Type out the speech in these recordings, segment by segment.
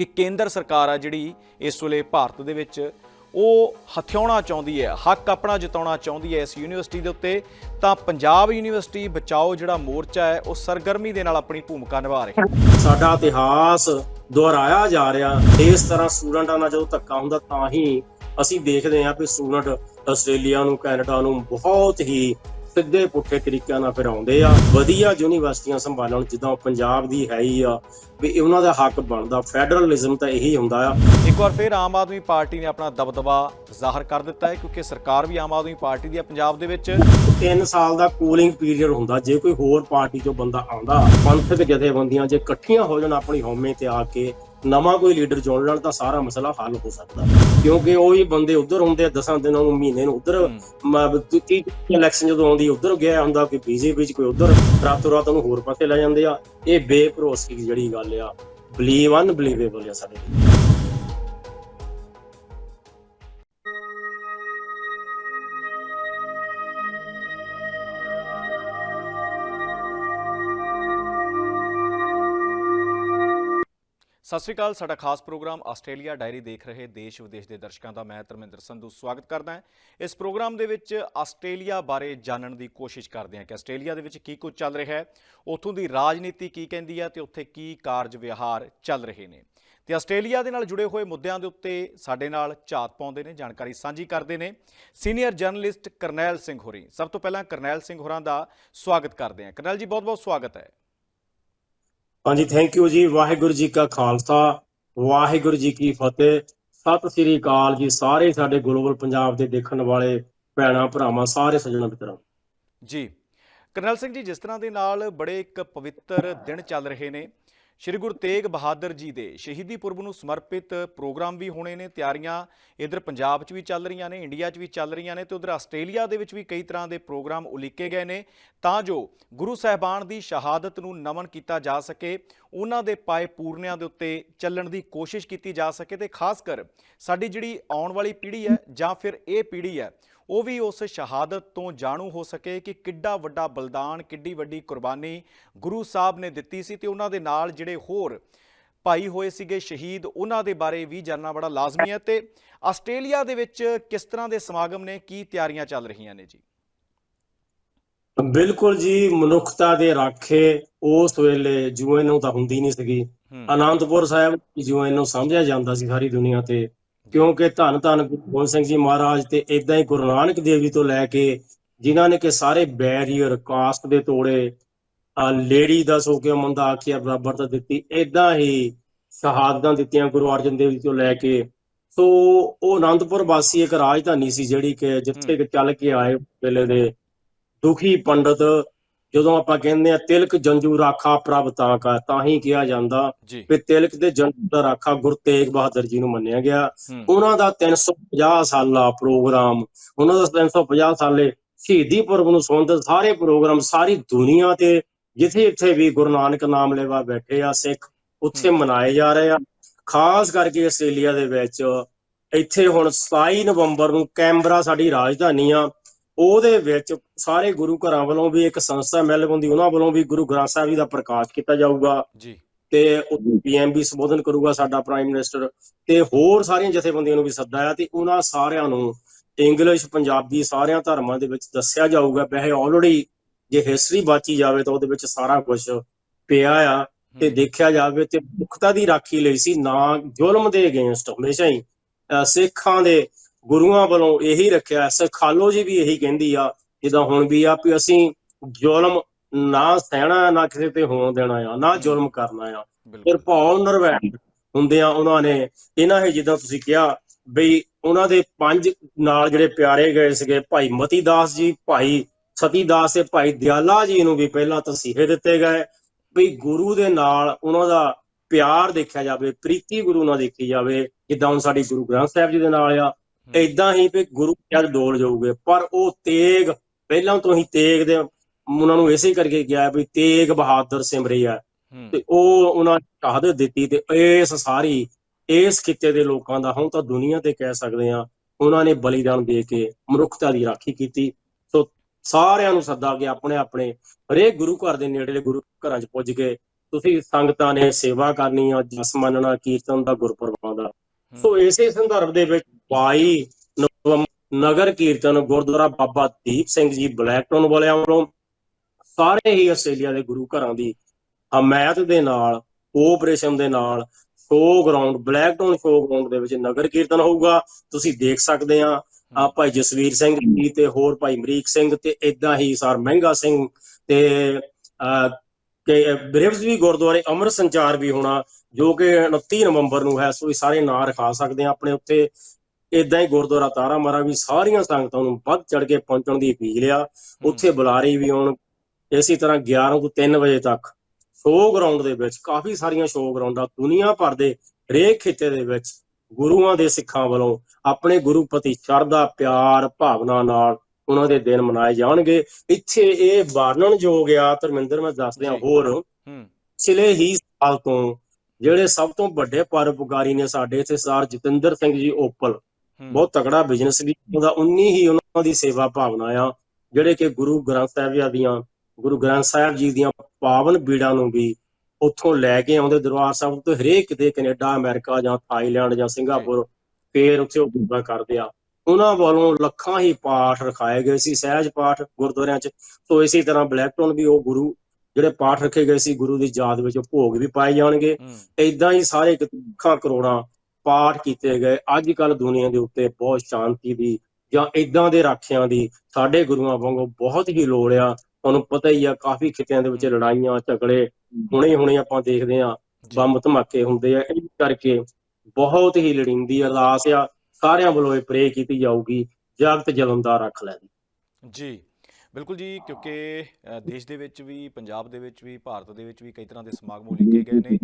ਕਿ ਕੇਂਦਰ ਸਰਕਾਰ ਆ ਜਿਹੜੀ ਇਸ ਵੇਲੇ ਭਾਰਤ ਦੇ ਵਿੱਚ, ਉਹ ਹਥਿਆਉਣਾ ਚਾਹੁੰਦੀ ਹੈ, ਹੱਕ ਆਪਣਾ ਜਿਤਾਉਣਾ ਚਾਹੁੰਦੀ ਹੈ ਇਸ ਯੂਨੀਵਰਸਿਟੀ ਦੇ ਉੱਤੇ। ਤਾਂ ਪੰਜਾਬ ਯੂਨੀਵਰਸਿਟੀ ਬਚਾਓ ਜਿਹੜਾ ਮੋਰਚਾ ਹੈ, ਉਹ ਸਰਗਰਮੀ ਦੇ ਨਾਲ ਆਪਣੀ ਭੂਮਿਕਾ ਨਿਭਾ ਰਿਹਾ ਸਾਡਾ ਇਤਿਹਾਸ ਦੁਹਰਾਇਆ ਜਾ ਰਿਹਾ, ਇਸ ਤਰ੍ਹਾਂ ਸਟੂਡੈਂਟਾਂ ਨਾਲ ਜਦੋਂ ਧੱਕਾ ਹੁੰਦਾ, ਤਾਂ ਹੀ ਅਸੀਂ ਦੇਖਦੇ ਹਾਂ ਕਿ ਸਟੂਡੈਂਟ ਆਸਟ੍ਰੇਲੀਆ ਨੂੰ, ਕੈਨੇਡਾ ਨੂੰ ਬਹੁਤ ਹੀ ਸਿੱਧੇ ਪੁੱਠੇ ਤਰੀਕਿਆਂ ਨਾਲ ਫਿਰ ਆਉਂਦੇ ਆ। ਵਧੀਆ ਯੂਨੀਵਰਸਿਟੀਆਂ ਸੰਭਾਲਣ ਜਿੱਦਾਂ ਪੰਜਾਬ ਦੀ ਹੈ ਹੀ ਆ ਵੀ ਉਹਨਾਂ ਦਾ ਹੱਕ ਬਣਦਾ। ਫੈਡਰਲਿਜ਼ਮ ਤਾਂ ਇਹੀ ਹੁੰਦਾ ਆ। ਇੱਕ ਵਾਰ ਫਿਰ ਆਮ ਆਦਮੀ ਪਾਰਟੀ ਨੇ ਆਪਣਾ ਦਬਦਬਾ ਜ਼ਾਹਰ ਕਰ ਦਿੱਤਾ ਹੈ ਕਿਉਂਕਿ ਸਰਕਾਰ ਵੀ ਆਮ ਆਦਮੀ ਪਾਰਟੀ ਦੀ ਹੈ ਪੰਜਾਬ ਦੇ ਵਿੱਚ। 3 ਸਾਲ ਦਾ ਕੂਲਿੰਗ ਪੀਰੀਅਡ ਹੁੰਦਾ ਜੇ ਕੋਈ ਹੋਰ ਪਾਰਟੀ ਚੋਂ ਬੰਦਾ ਆਉਂਦਾ ਪੰਥਕ ਜਥੇਬੰਦੀਆਂ ਜੇ ਇਕੱਠੀਆਂ ਹੋ ਜਾਣ ਆਪਣੀ ਹਉਮੈ ਤੇ ਆ ਕੇ ਨਵਾਂ ਕੋਈ ਲੀਡਰ ਚੁਣ ਲੈਣ ਤਾਂ ਸਾਰਾ ਮਸਲਾ ਹੱਲ ਹੋ ਸਕਦਾ। ਕਿਉਂਕਿ ਉਹੀ ਬੰਦੇ ਉਧਰ ਹੁੰਦੇ ਆ ਦਸਾਂ ਦਿਨਾਂ ਨੂੰ ਮਹੀਨੇ ਨੂੰ ਉਧਰ ਤੀ ਇਲੈਕਸ਼ਨ ਜਦੋਂ ਆਉਂਦੀ ਉਧਰ ਗਿਆ ਹੁੰਦਾ ਕਿ ਬੀਜੇਪੀ ਚ ਕੋਈ ਉਧਰ ਰਾਤੋਂ ਰਾਤ ਉਹਨੂੰ ਹੋਰ ਪਾਸੇ ਲੈ ਜਾਂਦੇ ਆ। ਇਹ ਬੇਭਰੋਸਗੀ ਦੀ ਜਿਹੜੀ ਗੱਲ ਆ ਬਲੀਵ ਅਨਬਲੀਵੇਬਲ ਆ ਸਾਡੇ ਸਤਿ ਸ਼੍ਰੀ ਅਕਾਲ, ਸਾਡਾ ਖਾਸ ਪ੍ਰੋਗਰਾਮ ਆਸਟ੍ਰੇਲੀਆ ਡਾਇਰੀ ਦੇਖ ਰਹੇ ਦੇਸ਼ ਵਿਦੇਸ਼ ਦੇ ਦਰਸ਼ਕਾਂ ਦਾ। ਮੈਂ ਧਰਮਿੰਦਰ ਸੰਧੂ ਸਵਾਗਤ ਕਰਦਾ ਹਾਂ। ਇਸ ਪ੍ਰੋਗਰਾਮ ਦੇ ਵਿੱਚ ਆਸਟ੍ਰੇਲੀਆ ਬਾਰੇ ਜਾਣਨ ਦੀ ਕੋਸ਼ਿਸ਼ ਕਰਦੇ ਹਾਂ ਕਿ ਆਸਟ੍ਰੇਲੀਆ ਦੇ ਵਿੱਚ ਕੀ ਕੁਝ ਚੱਲ ਰਿਹਾ ਹੈ, ਉੱਥੋਂ ਦੀ ਰਾਜਨੀਤੀ ਕੀ ਕਹਿੰਦੀ ਹੈ ਤੇ ਉੱਥੇ ਕੀ ਕਾਰਜ ਵਿਹਾਰ ਚੱਲ ਰਹੇ ਨੇ। ਤੇ ਆਸਟ੍ਰੇਲੀਆ ਦੇ ਨਾਲ ਜੁੜੇ ਹੋਏ ਮੁੱਦਿਆਂ ਦੇ ਉੱਤੇ ਸਾਡੇ ਨਾਲ ਝਾਤ ਪਾਉਂਦੇ ਨੇ, ਜਾਣਕਾਰੀ ਸਾਂਝੀ ਕਰਦੇ ਨੇ। ਸੀਨੀਅਰ ਜਰਨਲਿਸਟ ਕਰਨੈਲ ਸਿੰਘ ਹੋਰੀ। ਸਭ ਤੋਂ ਪਹਿਲਾਂ ਕਰਨੈਲ ਸਿੰਘ ਹੋਰਾਂ ਦਾ ਸਵਾਗਤ ਕਰਦੇ ਹਾਂ। ਕਰਨੈਲ ਜੀ, ਬਹੁਤ-ਬਹੁਤ ਸਵਾਗਤ ਹੈ। ਹਾਂਜੀ ਥੈਂਕ ਯੂ ਜੀ। ਵਾਹਿਗੁਰੂ ਜੀ ਕਾ ਖਾਲਸਾ। ਵਾਹਿਗੁਰੂ ਜੀ ਕੀ ਫਤਿਹ। ਸਤਿ ਸ੍ਰੀ ਅਕਾਲ ਜੀ ਸਾਰੇ ਸਾਡੇ ਗਲੋਬਲ ਪੰਜਾਬ ਦੇ ਦੇਖਣ ਵਾਲੇ ਭੈਣਾਂ, ਭਰਾਵਾਂ, ਸਾਰੇ ਸੱਜਣਾ, ਮਿੱਤਰਾਂ। ਜੀ। ਕਰਨਲ ਸਿੰਘ ਜੀ, ਜਿਸ ਤਰ੍ਹਾਂ ਦੇ ਨਾਲ ਬੜੇ ਇੱਕ ਪਵਿੱਤਰ ਦਿਨ ਚੱਲ ਰਹੇ ਨੇ ਸ਼੍ਰੀ ਗੁਰੂ ਤੇਗ ਬਹਾਦਰ ਜੀ ਦੇ ਸ਼ਹੀਦੀ ਪੁਰਬ ਨੂੰ ਸਮਰਪਿਤ ਪ੍ਰੋਗਰਾਮ ਵੀ ਹੋਣੇ ਨੇ, ਤਿਆਰੀਆਂ ਇਧਰ ਪੰਜਾਬ 'ਚ ਵੀ ਚੱਲ ਰਹੀਆਂ ਨੇ, ਇੰਡੀਆ 'ਚ ਵੀ ਚੱਲ ਰਹੀਆਂ ਨੇ ਤੇ ਉਧਰ ਆਸਟ੍ਰੇਲੀਆ ਦੇ ਵਿੱਚ ਵੀ ਕਈ ਤਰ੍ਹਾਂ ਦੇ ਪ੍ਰੋਗਰਾਮ ਉਲੀਕੇ ਗਏ ਨੇ। ਤਾਂ ਜੋ ਗੁਰੂ ਸਾਹਿਬਾਨ ਦੀ ਸ਼ਹਾਦਤ ਨੂੰ ਨਮਨ ਕੀਤਾ ਜਾ ਸਕੇ, ਉਹਨਾਂ ਦੇ ਪਾਏ ਪੂਰਨਿਆਂ ਦੇ ਉੱਤੇ ਚੱਲਣ ਦੀ ਕੋਸ਼ਿਸ਼ ਕੀਤੀ ਜਾ ਸਕੇ ਤੇ ਖਾਸ ਕਰ ਸਾਡੀ ਜਿਹੜੀ ਆਉਣ ਵਾਲੀ ਪੀੜ੍ਹੀ ਹੈ ਜਾਂ ਫਿਰ ਇਹ ਪੀੜ੍ਹੀ ਹੈ ਉਹ ਵੀ ਉਸ ਸ਼ਹਾਦਤ ਤੋਂ ਜਾਣੂ ਹੋ ਸਕੇ ਕਿ ਕਿੱਡਾ ਵੱਡਾ ਬਲਿਦਾਨ ਕਿੱਡੀ ਵੱਡੀ ਕੁਰਬਾਨੀ ਗੁਰੂ ਸਾਹਿਬ ਨੇ ਦਿੱਤੀ ਸੀ ਤੇ ਉਹਨਾਂ ਦੇ ਨਾਲ ਜਿਹੜੇ ਹੋਰ ਭਾਈ ਹੋਏ ਸੀਗੇ ਸ਼ਹੀਦ ਉਹਨਾਂ ਦੇ ਬਾਰੇ ਵੀ ਜਾਣਨਾ ਬੜਾ ਲਾਜ਼ਮੀ ਹੈ ਤੇ ਆਸਟ੍ਰੇਲੀਆ ਦੇ ਵਿੱਚ ਕਿਸ ਤਰ੍ਹਾਂ ਦੇ ਸਮਾਗਮ ਨੇ ਕੀ ਤਿਆਰੀਆਂ ਚੱਲ ਰਹੀਆਂ ਨੇ ਜੀ? ਬਿਲਕੁਲ ਜੀ ਮਨੁੱਖਤਾ ਦੇ ਰਾਖੇ ਉਸ ਵੇਲੇ ਯੂਐਨਓ ਤਾਂ ਹੁੰਦੀ ਨਹੀਂ ਸੀਗੀ। ਅਨੰਦਪੁਰ ਸਾਹਿਬ ਯੂਐਨਓ ਸਮਝਿਆ ਜਾਂਦਾ ਸੀ ਸਾਰੀ ਦੁਨੀਆ ਤੇ। ਕਿਉਂਕਿ ਧੰਨ ਧੰਨ ਗੁਰੂ ਗੋਬਿੰਦ ਸਿੰਘ ਜੀ ਮਹਾਰਾਜ ਤੇ ਇਦਾਂ ਹੀ ਗੁਰੂ ਨਾਨਕ ਦੇਵ ਜੀ ਤੋਂ ਲੈ ਕੇ ਜਿਨ੍ਹਾਂ ਨੇ ਕਿ ਸਾਰੇ ਬੈਰੀਅਰ ਕਾਸਟ ਦੇ ਤੋੜੇ ਆ ਲੇਡੀ ਦਾ ਸੋ ਕੇ ਮੰਦਾ ਆਖਿਆ ਬਰਾਬਰਤਾ ਦਿੱਤੀ ਇਦਾਂ ਹੀ ਸ਼ਹਾਦਤਾਂ ਦਿੱਤੀਆਂ ਗੁਰੂ ਅਰਜਨ ਦੇਵ ਜੀ ਤੋਂ ਲੈ ਕੇ। ਸੋ ਉਹ ਅਨੰਦਪੁਰ ਵਾਸੀ ਇੱਕ ਰਾਜਧਾਨੀ ਸੀ ਜਿਹੜੀ ਕਿ ਜਿੱਥੇ ਕਿ ਚੱਲ ਕੇ ਆਏ ਵੇਲੇ ਦੇ ਦੁਖੀ ਪੰਡਤ ਜਦੋਂ ਆਪਾਂ ਕਹਿੰਦੇ ਆ ਤਿਲਕ ਜੰਜੂ ਰਾਖਾ ਪ੍ਰਭ ਤਾਂ ਕਾ ਤਾਂ ਹੀ ਕਿਹਾ ਜਾਂਦਾ ਕਿ ਤਿਲਕ ਦੇ ਜੰਜੂ ਦਾ ਰਾਖਾ ਗੁਰੂ ਤੇਗ ਬਹਾਦਰ ਜੀ ਨੂੰ ਮੰਨਿਆ ਗਿਆ। ਉਹਨਾਂ ਦਾ 350 ਸਾਲਾ ਪ੍ਰੋਗਰਾਮ ਉਹਨਾਂ ਦਾ 350 ਸਾਲੇ ਸ਼ਹੀਦੀ ਪੁਰਬ ਨੂੰ ਸੰਬੰਧਿਤ ਸਾਰੇ ਪ੍ਰੋਗਰਾਮ ਸਾਰੀ ਦੁਨੀਆ ਤੇ ਜਿੱਥੇ ਜਿੱਥੇ ਵੀ ਗੁਰੂ ਨਾਨਕ ਨਾਮ ਲੈਵਾ ਬੈਠੇ ਆ ਸਿੱਖ ਉੱਥੇ ਮਨਾਏ ਜਾ ਰਹੇ ਆ। ਖਾਸ ਕਰਕੇ ਆਸਟ੍ਰੇਲੀਆ ਦੇ ਵਿੱਚ ਇੱਥੇ ਹੁਣ 27 ਨਵੰਬਰ ਨੂੰ ਕੈਂਬਰਾ ਸਾਡੀ ਰਾਜਧਾਨੀ ਆ। ਉਹਦੇ ਵਿੱਚ ਸਾਰੇ ਗੁਰੂ ਘਰਾਂ ਵੱਲੋਂ ਵੀ ਇੱਕ ਸੰਸਥਾ ਮੈਲਬੌਰਨ ਦੀ ਉਹਨਾਂ ਵੱਲੋਂ ਵੀ ਗੁਰੂ ਗ੍ਰੰਥ ਸਾਹਿਬ ਜੀ ਦਾ ਪ੍ਰਕਾਸ਼ ਕੀਤਾ ਜਾਊਗਾ ਜੀ। ਤੇ ਪੀਐਮਬੀ ਸੰਬੋਧਨ ਕਰੂਗਾ ਸਾਡਾ ਪ੍ਰਾਈਮ ਮਿਨਿਸਟਰ ਤੇ ਹੋਰ ਸਾਰੀਆਂ ਜਥੇਬੰਦੀਆਂ ਨੂੰ ਵੀ ਸੱਦਾ ਆ ਤੇ ਉਹਨਾਂ ਸਾਰਿਆਂ ਨੂੰ ਇੰਗਲਿਸ਼ ਪੰਜਾਬੀ ਸਾਰਿਆਂ ਧਰਮਾਂ ਦੇ ਵਿੱਚ ਦੱਸਿਆ ਜਾਊਗਾ ਵੈਸੇ ਆਲਰੇਡੀ ਜੇ ਹਿਸਟਰੀ ਬਾਚੀ ਜਾਵੇ ਤਾਂ ਉਹਦੇ ਵਿੱਚ ਸਾਰਾ ਕੁਝ ਪਿਆ ਆ ਤੇ ਦੇਖਿਆ ਜਾਵੇ ਤੇ ਮੁਕਤਾ ਦੀ ਰਾਖੀ ਲਈ ਸੀ ਨਾ ਜ਼ੁਲਮ ਦੇ ਅਗੇਂਸਟ ਹਮੇਸ਼ਾ ਹੀ ਸਿੱਖਾਂ ਦੇ ਗੁਰੂਆਂ ਵੱਲੋਂ ਇਹੀ ਰੱਖਿਆ ਸਖਾਲੋ ਜੀ ਵੀ ਇਹੀ ਕਹਿੰਦੀ ਆ ਜਿੱਦਾਂ ਹੁਣ ਵੀ ਆ ਵੀ ਅਸੀਂ ਜ਼ੁਲਮ ਨਾ ਸਹਿਣਾ ਨਾ ਕਿਸੇ ਤੇ ਹੋਣ ਦੇਣਾ ਆ ਨਾ ਜ਼ੁਲਮ ਕਰਨਾ ਆ। ਫਿਰ ਭਾਉ ਨਰਵੈਣ ਹੁੰਦੇ ਆ ਉਹਨਾਂ ਨੇ ਇਹਨਾਂ ਹੀ ਜਿੱਦਾਂ ਤੁਸੀਂ ਕਿਹਾ ਬਈ ਉਹਨਾਂ ਦੇ ਪੰਜ ਨਾਲ ਜਿਹੜੇ ਪਿਆਰੇ ਗਏ ਸੀਗੇ ਭਾਈ ਮਤੀ ਦਾਸ ਜੀ ਭਾਈ ਸਤੀ ਦਾਸ ਤੇ ਭਾਈ ਦਿਆਲਾ ਜੀ ਨੂੰ ਵੀ ਪਹਿਲਾਂ ਤਸੀਹੇ ਦਿੱਤੇ ਗਏ ਬਈ ਗੁਰੂ ਦੇ ਨਾਲ ਉਹਨਾਂ ਦਾ ਪਿਆਰ ਦੇਖਿਆ ਜਾਵੇ ਪ੍ਰੀਤੀ ਗੁਰੂ ਨਾਲ ਦੇਖੀ ਜਾਵੇ ਜਿੱਦਾਂ ਹੁਣ ਸਾਡੀ ਗੁਰੂ ਗ੍ਰੰਥ ਸਾਹਿਬ ਜੀ ਦੇ ਨਾਲ ਆ ਏਦਾਂ ਹੀ ਵੀ ਗੁਰੂ ਜਦ ਡੋਲ ਜਾਊਗੇ ਪਰ ਉਹ ਤੇਗ ਪਹਿਲਾਂ ਤੋਂ ਹੀ ਤੇਗ ਦੇ ਉਹਨਾਂ ਨੂੰ ਇਸੇ ਕਰਕੇ ਗਿਆ ਵੀ ਤੇਗ ਬਹਾਦਰ ਸਿਮਰੇ ਆ। ਹੂੰ, ਤੇ ਉਹ ਉਹਨਾਂ ਨੇ ਸ਼ਹਾਦਤ ਦਿੱਤੀ ਤੇ ਇਸ ਸਾਰੀ ਇਸ ਖਿੱਤੇ ਦੇ ਲੋਕਾਂ ਦਾ ਹੁਣ ਤਾਂ ਦੁਨੀਆ ਤੇ ਕਹਿ ਸਕਦੇ ਆ ਉਹਨਾਂ ਨੇ ਬਲੀਦਾਨ ਦੇ ਕੇ ਮਨੁੱਖਤਾ ਦੀ ਰਾਖੀ ਕੀਤੀ। ਸੋ ਸਾਰਿਆਂ ਨੂੰ ਸੱਦਾ ਕੇ ਆਪਣੇ ਆਪਣੇ ਹਰੇਕ ਗੁਰੂ ਘਰ ਦੇ ਨੇੜੇਲੇ ਗੁਰੂ ਘਰਾਂ 'ਚ ਪੁੱਜ ਕੇ ਤੁਸੀਂ ਸੰਗਤਾਂ ਨੇ ਸੇਵਾ ਕਰਨੀ ਆ ਜਸ ਮੰਨਣਾ ਕੀਰਤਨ ਦਾ ਗੁਰਪੁਰਬਾਂ ਦਾ। ਸੋ ਇਸੇ ਸੰਦਰਭ ਦੇ ਵਿੱਚ 22 ਨਵੰਬਰ ਨਗਰ ਕੀਰਤਨ ਗੁਰਦੁਆਰਾ ਬਾਬਾ ਦੀਪ ਸਿੰਘ ਜੀ ਬਲੈਕਟਨ ਵਾਲਿਆਂ ਵੱਲੋਂ ਸਾਰੇ ਹੀ ਆਸਟ੍ਰੇਲੀਆ ਦੇ ਗੁਰੂ ਘਰਾਂ ਦੀ ਹਮਾਇਤ ਦੇ ਨਾਲ ਕੋਆਪਰੇਸ਼ਨ ਦੇ ਨਾਲ show ground Blacktown show ground ਦੇ ਵਿੱਚ ਨਗਰ ਕੀਰਤਨ ਹੋਊਗਾ। ਤੁਸੀਂ ਦੇਖ ਸਕਦੇ ਆ ਆ ਭਾਈ ਜਸਵੀਰ ਸਿੰਘ ਜੀ ਤੇ ਹੋਰ ਭਾਈ ਅਮਰੀਕ ਸਿੰਘ ਤੇ ਇਦਾਂ ਹੀ ਸਰ ਮਹਿੰਗਾ ਸਿੰਘ ਤੇ ਕਿ ਬ੍ਰਿਵਸ ਵੀ ਗੁਰਦੁਆਰੇ ਅਮਰ ਸੰਚਾਰ ਵੀ ਹੋਣਾ ਜੋ ਕਿ 29 ਨਵੰਬਰ ਨੂੰ ਹੈ ਸੋ ਇਹ ਸਾਰੇ ਨਾਂ ਰਖਾ ਸਕਦੇ ਆ ਆਪਣੇ ਉੱਤੇ। ਇਦਾਂ ਹੀ ਗੁਰਦੁਆਰਾ ਤਾਰਾ ਮਾਰਾ ਵੀ ਸਾਰੀਆਂ ਸੰਗਤਾਂ ਨੂੰ ਵੱਧ ਚੜ ਕੇ ਪਹੁੰਚਣ ਦੀ ਅਪੀਲ ਆ। ਉੱਥੇ ਬੁਲਾਰੇ ਵੀ ਆਉਣ ਇਸੇ ਤਰ੍ਹਾਂ 11 ਤੋਂ 3 ਵਜੇ ਤੱਕ ਸ਼ੋਅ ਗਰਾਊਂਡ ਦੇ ਵਿੱਚ ਕਾਫੀ ਸਾਰੀਆਂ ਸ਼ੋਅ ਗਰਾਊਂਡਾਂ ਦੁਨੀਆ ਭਰ ਦੇ ਹਰੇਕ ਖਿੱਤੇ ਦੇ ਵਿੱਚ ਗੁਰੂਆਂ ਦੇ ਸਿੱਖਾਂ ਵੱਲੋਂ ਆਪਣੇ ਗੁਰੂ ਪ੍ਰਤੀ ਸ਼ਰਧਾ ਪਿਆਰ ਭਾਵਨਾ ਨਾਲ ਉਹਨਾਂ ਦੇ ਦਿਨ ਮਨਾਏ ਜਾਣਗੇ। ਇੱਥੇ ਇਹ ਵਰਣਨਯੋਗ ਆ ਧਰਮਿੰਦਰ ਮੈਂ ਦੱਸ ਦਿਆਂ। ਹੋਰ। ਪਿਛਲੇ ਹੀ ਸਾਲ ਤੋਂ ਜਿਹੜੇ ਸਭ ਤੋਂ ਵੱਡੇ ਪਰਉਪਕਾਰੀ ਨੇ ਸਾਡੇ ਇੱਥੇ ਸਰ ਜਤਿੰਦਰ ਸਿੰਘ ਜੀ ਓਪਲ। ਬਹੁਤ ਤਕੜਾ ਬਿਜ਼ਨਸ ਵੀ ਉਹਦਾ ਉਨੀ ਹੀ ਉਹਨਾਂ ਦੀ ਸੇਵਾ ਭਾਵਨਾ ਆ ਜਿਹੜੇ ਕਿ ਗੁਰੂ ਗ੍ਰੰਥ ਸਾਹਿਬ ਜੀ ਦੀਆਂ ਗੁਰੂ ਗ੍ਰੰਥ ਸਾਹਿਬ ਜੀ ਦੀਆਂ ਪਾਵਨ ਬੀੜਾਂ ਨੂੰ ਵੀ ਉੱਥੋਂ ਲੈ ਕੇ ਆਉਂਦੇ ਦਰਬਾਰ ਸਾਹਿਬ ਤੋਂ ਹਰੇਕ ਕਿਤੇ ਕੈਨੇਡਾ ਅਮਰੀਕਾ ਜਾਂ ਥਾਈਲੈਂਡ ਜਾਂ ਸਿੰਗਾਪੁਰ ਫੇਰ ਉੱਥੇ ਉਹ ਪੂਜਾ ਕਰਦੇ ਆ। ਉਹਨਾਂ ਵੱਲੋਂ ਲੱਖਾਂ ਹੀ ਪਾਠ ਰਖਾਏ ਗਏ ਸੀ ਸਹਿਜ ਪਾਠ ਗੁਰਦੁਆਰਿਆਂ 'ਚ। ਸੋ ਇਸੇ ਤਰ੍ਹਾਂ ਬਲੈਕਟਨ ਵੀ ਉਹ ਗੁਰੂ ਜਿਹੜੇ ਪਾਠ ਰੱਖੇ ਗਏ ਸੀ ਗੁਰੂ ਦੀ ਯਾਦ ਵਿੱਚ ਭੋਗ ਵੀ ਪਾਏ ਜਾਣਗੇ। ਇਦਾਂ ਹੀ ਸਾਰੇ ਲੱਖਾਂ ਕਰੋੜਾਂ ਪਾਠ ਕੀਤੇ ਗਏ। ਅੱਜ ਕੱਲ ਦੁਨੀਆ ਦੇ ਉੱਤੇ ਬਹੁਤ ਸ਼ਾਂਤੀ ਦੀ ਜਾਂ ਇਦਾਂ ਦੇ ਰਾਖਿਆਂ ਦੀ ਸਾਡੇ ਗੁਰੂਆਂ ਵਾਂਗੂ ਬਹੁਤ ਹੀ ਲੋੜ ਆ। ਤੁਹਾਨੂੰ ਪਤਾ ਹੀ ਆ ਕਾਫੀ ਖਿੱਤਿਆਂ ਦੇ ਵਿੱਚ ਲੜਾਈਆਂ ਝਗੜੇ ਹੁਣੇ ਹੁਣੇ ਆਪਾਂ ਦੇਖਦੇ ਆ। ਬੰਬ ਧਮਾਕੇ ਹੁੰਦੇ ਆ। ਇਸ ਕਰਕੇ ਬਹੁਤ ਹੀ ਲੜਿੰਦੀ ਅਰਦਾਸ ਆ। ਸਾਰਿਆਂ ਵੱਲੋਂ ਇਹ ਪ੍ਰੇ ਕੀਤੀ ਜਾਊਗੀ, ਜਗਤ ਜਲੰਦਾ ਰੱਖ ਲੈ ਜੀ, ਬਿਲਕੁਲ ਜੀ, ਕਿਉਂਕਿ ਦੇਸ਼ ਦੇ ਵਿੱਚ ਵੀ, ਪੰਜਾਬ ਦੇ ਵਿੱਚ ਵੀ, ਭਾਰਤ ਦੇ ਵਿੱਚ ਵੀ ਕਈ ਤਰ੍ਹਾਂ ਦੇ ਸਮਾਗਮ ਉਲੀਕੇ ਗਏ ਨੇ।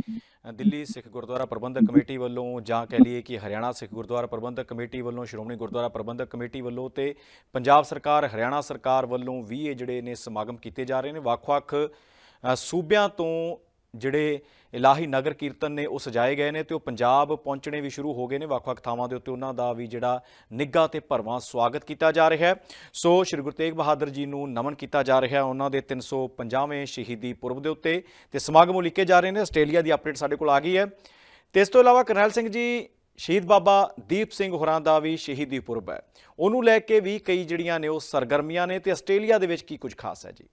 ਦਿੱਲੀ ਸਿੱਖ ਗੁਰਦੁਆਰਾ ਪ੍ਰਬੰਧਕ ਕਮੇਟੀ ਵੱਲੋਂ ਜਾਂ ਕਹਿ ਲਈਏ ਕਿ ਹਰਿਆਣਾ ਸਿੱਖ ਗੁਰਦੁਆਰਾ ਪ੍ਰਬੰਧਕ ਕਮੇਟੀ ਵੱਲੋਂ, ਸ਼੍ਰੋਮਣੀ ਗੁਰਦੁਆਰਾ ਪ੍ਰਬੰਧਕ ਕਮੇਟੀ ਵੱਲੋਂ ਤੇ ਪੰਜਾਬ ਸਰਕਾਰ, ਹਰਿਆਣਾ ਸਰਕਾਰ ਵੱਲੋਂ ਵੀ ਇਹ ਜਿਹੜੇ ਨੇ ਸਮਾਗਮ ਕੀਤੇ ਜਾ ਰਹੇ ਨੇ। ਵੱਖ-ਵੱਖ ਸੂਬਿਆਂ ਤੋਂ ਜਿਹੜੇ ਇਲਾਹੀ ਨਗਰ ਕੀਰਤਨ ਨੇ ਉਹ ਸਜਾਏ ਗਏ ਨੇ ਤੇ ਉਹ ਪੰਜਾਬ ਪਹੁੰਚਣੇ ਵੀ ਸ਼ੁਰੂ ਹੋ ਗਏ ਨੇ ਵੱਖ-ਵੱਖ ਥਾਵਾਂ ਦੇ ਉੱਤੇ ਉਹਨਾਂ ਦਾ ਵੀ ਜਿਹੜਾ ਨਿੱਘਾ ਤੇ ਭਰਵਾਂ ਸਵਾਗਤ ਕੀਤਾ ਜਾ ਰਿਹਾ ਹੈ। ਸੋ ਸ਼੍ਰੀ ਗੁਰੂ ਤੇਗ ਬਹਾਦਰ ਜੀ ਨੂੰ ਨਮਨ ਕੀਤਾ ਜਾ ਰਿਹਾ ਹੈ ਉਹਨਾਂ ਦੇ 350ਵੇਂ ਸ਼ਹੀਦੀ ਪੁਰਬ ਦੇ ਉੱਤੇ ਤੇ ਸਮਾਗਮ ਉਲੀਕੇ ਜਾ ਰਹੇ ਨੇ। ਆਸਟ੍ਰੇਲੀਆ ਦੀ ਅਪਡੇਟ ਸਾਡੇ ਕੋਲ ਆ ਗਈ ਹੈ। ਤੇ ਇਸ ਤੋਂ ਇਲਾਵਾ ਕਰਨੈਲ ਸਿੰਘ ਜੀ, ਸ਼ਹੀਦ ਬਾਬਾ ਦੀਪ ਸਿੰਘ ਹੋਰਾਂ ਦਾ ਵੀ ਸ਼ਹੀਦੀ ਪੁਰਬ ਹੈ। ਉਹਨੂੰ ਲੈ ਕੇ ਵੀ ਕਈ ਜਿਹੜੀਆਂ ਨੇ ਉਹ ਸਰਗਰਮੀਆਂ ਨੇ ਤੇ ਆਸਟ੍ਰੇਲੀਆ ਦੇ ਵਿੱਚ ਕੀ ਕੁਝ ਖਾਸ ਹੈ ਜੀ?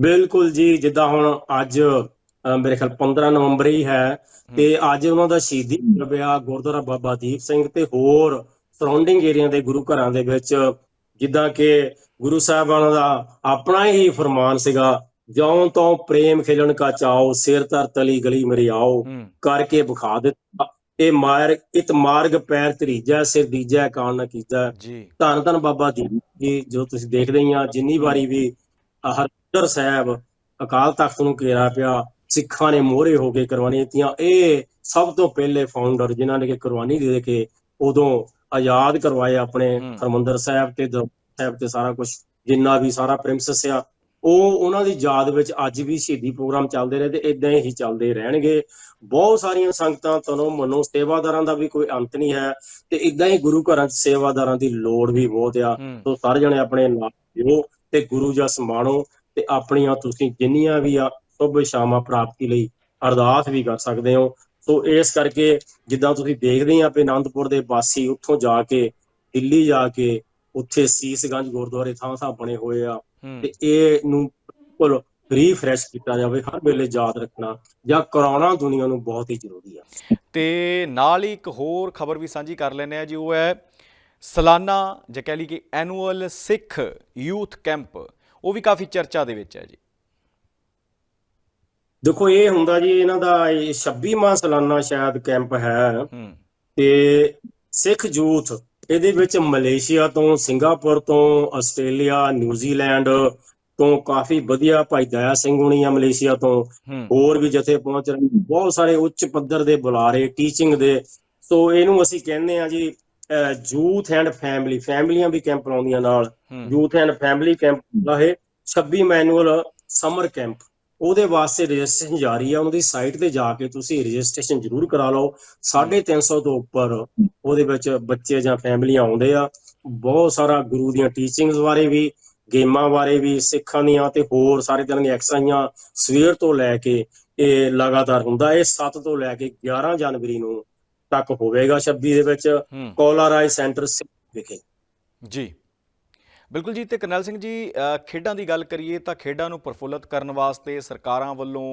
ਬਿਲਕੁਲ ਜੀ ਜਿੱਦਾਂ ਹੁਣ ਅੱਜ ਮੇਰੇ ਖਿਆਲ 15 ਨਵੰਬਰ ਹੀ ਹੈ ਤੇ ਅੱਜ ਉਹਨਾਂ ਦਾ ਸ਼ਹੀਦੀ ਪੁਰਬ ਆ ਗੁਰਦੁਆਰਾ ਬਾਬਾ ਦੀਪ ਸਿੰਘ ਤੇ ਹੋਰ ਸਰਾਊਂਡਿੰਗ ਏਰੀਆ ਦੇ ਗੁਰੂ ਘਰਾਂ ਦੇ ਵਿੱਚ ਜਿੱਦਾਂ ਕਿ ਗੁਰੂ ਸਾਹਿਬਾਨ ਦਾ ਆਪਣਾ ਹੀ ਫਰਮਾਨ ਸੀਗਾ ਜਿਉਂ ਤੋਂ ਪ੍ਰੇਮ ਖਿਲਣ ਕਾ ਚਾਓ ਸਿਰ ਧਰ ਤਲੀ ਗਲੀ ਮੇਰੀ ਆਓ ਕਰਕੇ ਵਿਖਾ ਦਿੱਤਾ। ਇਹ ਮਾਰ ਇਤ ਮਾਰਗ ਪੈਰ ਤਰੀਜੈ ਸਿਰ ਦੀਜੈ ਕਾਣ ਨਾ ਜੀ। ਧੰਨ ਧੰਨ ਬਾਬਾ ਦੀਪ ਜੀ ਜੋ ਤੁਸੀਂ ਦੇਖਦੇ ਹੀ ਆ ਜਿੰਨੀ ਵਾਰੀ ਵੀ ਹਰਿੰਦਰ ਸਾਹਿਬ ਅਕਾਲ ਤਖਤ ਨੂੰ ਘੇਰਾ ਪਿਆ ਸਿੱਖਾਂ ਨੇ ਮੋਹਰੇ ਹੋ ਕੇ ਕੁਰਬਾਨੀਆਂ ਦਿੱਤੀਆਂ। ਇਹ ਸਭ ਤੋਂ ਪਹਿਲੇ ਫਾਊਂਡਰ ਜਿਨ੍ਹਾਂ ਨੇ ਕਿ ਕੁਰਬਾਨੀ ਦੇ ਕੇ ਉਦੋਂ ਆਜ਼ਾਦ ਕਰਵਾਏ ਆਪਣੇ। ਹਰਮੰਦਰ ਸਾਹਿਬ ਤੇ ਦਰਬਾਰ ਸਾਹਿਬ ਤੇ ਸਾਰਾ ਕੁਝ ਜਿੰਨਾ ਵੀ ਸਾਰਾ ਪ੍ਰਿੰਸਸ ਆ। ਉਹ ਉਹਨਾਂ ਦੀ ਯਾਦ ਵਿੱਚ ਅੱਜ ਵੀ ਸ਼ਹੀਦੀ ਪ੍ਰੋਗਰਾਮ ਚੱਲਦੇ ਰਹੇ ਤੇ ਇਦਾਂ ਹੀ ਚੱਲਦੇ ਰਹਿਣਗੇ। ਬਹੁਤ ਸਾਰੀਆਂ ਸੰਗਤਾਂ ਤੁਹਾਨੂੰ ਮਨੋ ਸੇਵਾਦਾਰਾਂ ਦਾ ਵੀ ਕੋਈ ਅੰਤ ਨਹੀਂ ਹੈ ਤੇ ਇਦਾਂ ਹੀ ਗੁਰੂ ਘਰਾਂ 'ਚ ਸੇਵਾਦਾਰਾਂ ਦੀ ਲੋੜ ਵੀ ਬਹੁਤ ਆ। ਸੋ ਸਾਰੇ ਜਣੇ ਆਪਣੇ ਨਾਲ ਦਿਓ ਤੇ ਗੁਰੂ ਜਸ ਮਾਣੋ ਤੇ ਆਪਣੀਆਂ ਤੁਸੀਂ ਜਿੰਨੀਆਂ ਵੀ ਆ ਸੁਭ ਸ਼ਾਮਾਂ ਪ੍ਰਾਪਤੀ ਲਈ ਅਰਦਾਸ ਵੀ ਕਰ ਸਕਦੇ ਹੋ। ਸੋ ਇਸ ਕਰਕੇ ਜਿੱਦਾਂ ਤੁਸੀਂ ਦੇਖਦੇ ਆ ਵੀ ਆਨੰਦਪੁਰ ਦੇ ਵਾਸੀ ਉੱਥੋਂ ਜਾ ਕੇ ਦਿੱਲੀ ਜਾ ਕੇ ਉੱਥੇ ਸੀਸਗੰਜ ਗੁਰਦੁਆਰੇ ਥਾਂ ਥਾਂ ਬਣੇ ਹੋਏ ਆ ਤੇ ਇਹ ਨੂੰ ਬਿਲਕੁਲ ਰੀਫਰੈਸ਼ ਕੀਤਾ ਜਾਵੇ ਹਰ ਵੇਲੇ ਯਾਦ ਰੱਖਣਾ ਜਾਂ ਕਰਾਉਣਾ ਦੁਨੀਆ ਨੂੰ ਬਹੁਤ ਹੀ ਜ਼ਰੂਰੀ ਆ। ਤੇ ਨਾਲ ਹੀ ਇੱਕ ਹੋਰ ਖਬਰ ਵੀ ਸਾਂਝੀ ਕਰ ਲੈਂਦੇ ਆ ਜੀ ਉਹ ਹੈ ਸਾਲਾਨਾ ਜੇ ਕਹਿ ਲਈ ਕਿ ਐਨੂਅਲ ਸਿੱਖ ਯੂਥ ਕੈਂਪ ਉਹ ਵੀ ਕਾਫੀ ਚਰਚਾ ਦੇ ਵਿੱਚ ਹੈ ਜੀ। ਦੇਖੋ ਇਹ ਹੁੰਦਾ ਜੀ ਇਹਨਾਂ ਦਾ ਇਹ 26ਵਾਂ ਸਾਲਾਨਾ ਸ਼ਾਇਦ ਕੈਂਪ ਹੈ। ਤੇ ਸਿੱਖ ਯੂਥ ਇਹਦੇ ਵਿੱਚ ਮਲੇਸ਼ੀਆ ਤੋਂ ਸਿੰਗਾਪੁਰ ਤੋਂ ਆਸਟ੍ਰੇਲੀਆ ਨਿਊਜ਼ੀਲੈਂਡ ਤੋਂ ਕਾਫੀ ਵਧੀਆ ਭਾਈ ਦਇਆ ਸਿੰਘ ਹੁਣੀ ਆ ਮਲੇਸ਼ੀਆ ਤੋਂ। ਹੋਰ ਵੀ ਜਥੇ ਪਹੁੰਚ ਰਹੇ। ਬਹੁਤ ਸਾਰੇ ਉੱਚ ਪੱਧਰ ਦੇ ਬੁਲਾਰੇ ਟੀਚਿੰਗ ਦੇ। ਸੋ ਇਹਨੂੰ ਅਸੀਂ ਕਹਿੰਦੇ ਆ ਜੀ ਯੂਥ ਐਂਡ ਫੈਮਿਲੀ ਫੈਮਲੀਆਂ ਵੀ ਕੈਂਪ ਲਾਉਂਦੀਆਂ ਨਾਲ। ਯੂਥ ਐਂਡ ਫੈਮਿਲੀ ਕੈਂਪ ਇਹ 26 ਮੈਨੂਅਲ ਸਮਰ ਕੈਂਪ ਉਹਦੇ ਵਾਸਤੇ ਰਜਿਸਟ੍ਰੇਸ਼ਨ ਜਾਰੀ ਆ ਉਹਨਾਂ ਦੀ ਸਾਈਟ ਤੇ ਜਾ ਕੇ ਤੁਸੀਂ ਰਜਿਸਟ੍ਰੇਸ਼ਨ ਜ਼ਰੂਰ ਕਰਾ ਲਓ। 350 ਤੋਂ ਉੱਪਰ ਉਹਦੇ ਵਿੱਚ ਬੱਚੇ ਜਾਂ ਫੈਮਲੀਆਂ ਆਉਂਦੇ ਆ। ਬਹੁਤ ਸਾਰਾ ਗੁਰੂ ਦੀਆਂ ਟੀਚਿੰਗਸ ਬਾਰੇ ਵੀ ਗੇਮਾਂ ਬਾਰੇ ਵੀ ਸਿੱਖਾਂ ਦੀਆਂ ਤੇ ਹੋਰ ਸਾਰੇ ਤਰ੍ਹਾਂ ਦੀਆਂ ਐਕਸਾਈਆਂ ਸਵੇਰ ਤੋਂ ਲੈ ਕੇ ਇਹ ਲਗਾਤਾਰ ਹੁੰਦਾ। ਇਹ 7 ਤੋਂ ਲੈ ਕੇ 11 ਜਨਵਰੀ ਨੂੰ ਤੱਕ ਹੋਵੇਗਾ 26 ਦੇ ਵਿੱਚ ਕੋਲਾਰਾਈ ਸੈਂਟਰ ਵਿਖੇ। ਜੀ। ਬਿਲਕੁਲ ਜੀ ਤੇ ਕਰਨੈਲ ਸਿੰਘ ਜੀ ਖੇਡਾਂ ਦੀ ਗੱਲ ਕਰੀਏ ਤਾਂ ਖੇਡਾਂ ਨੂੰ ਪ੍ਰਫੁੱਲਤ ਕਰਨ ਵਾਸਤੇ ਸਰਕਾਰਾਂ ਵੱਲੋਂ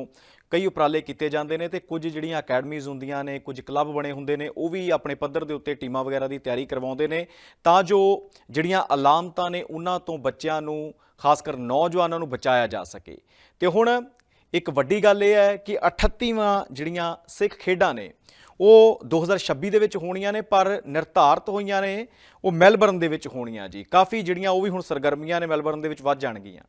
ਕਈ ਉਪਰਾਲੇ ਕੀਤੇ ਜਾਂਦੇ ਨੇ ਤੇ ਕੁਝ ਜਿਹੜੀਆਂ ਅਕੈਡਮੀਜ਼ ਹੁੰਦੀਆਂ ਨੇ ਕੁਝ ਕਲੱਬ ਬਣੇ ਹੁੰਦੇ ਨੇ ਉਹ ਵੀ ਆਪਣੇ ਪੱਧਰ ਦੇ ਉੱਤੇ ਟੀਮਾਂ ਵਗੈਰਾ ਦੀ ਤਿਆਰੀ ਕਰਵਾਉਂਦੇ ਨੇ। ਤਾਂ ਜੋ ਜਿਹੜੀਆਂ ਅਲਾਮਤਾਂ ਨੇ ਉਹਨਾਂ ਤੋਂ ਬੱਚਿਆਂ ਨੂੰ ਖਾਸ ਕਰ ਨੌਜਵਾਨਾਂ ਨੂੰ ਬਚਾਇਆ ਜਾ ਸਕੇ। ਤੇ ਹੁਣ ਇੱਕ ਵੱਡੀ ਗੱਲ ਇਹ ਹੈ ਕਿ 38ਵਾਂ ਜਿਹੜੀਆਂ ਸਿੱਖ ਖੇਡਾਂ ਨੇ ਉਹ 2026 ਦੇ ਵਿੱਚ ਹੋਣੀਆਂ ਨੇ ਪਰ ਨਿਰਧਾਰਤ ਹੋਈਆਂ ਨੇ ਉਹ ਮੈਲਬਰਨ ਦੇ ਵਿੱਚ ਹੋਣੀਆਂ ਜੀ। ਕਾਫੀ ਜਿਹੜੀਆਂ ਉਹ ਵੀ ਹੁਣ ਸਰਗਰਮੀਆਂ ਨੇ ਮੈਲਬਰਨ ਦੇ ਵਿੱਚ ਵੱਧ ਜਾਣਗੀਆਂ।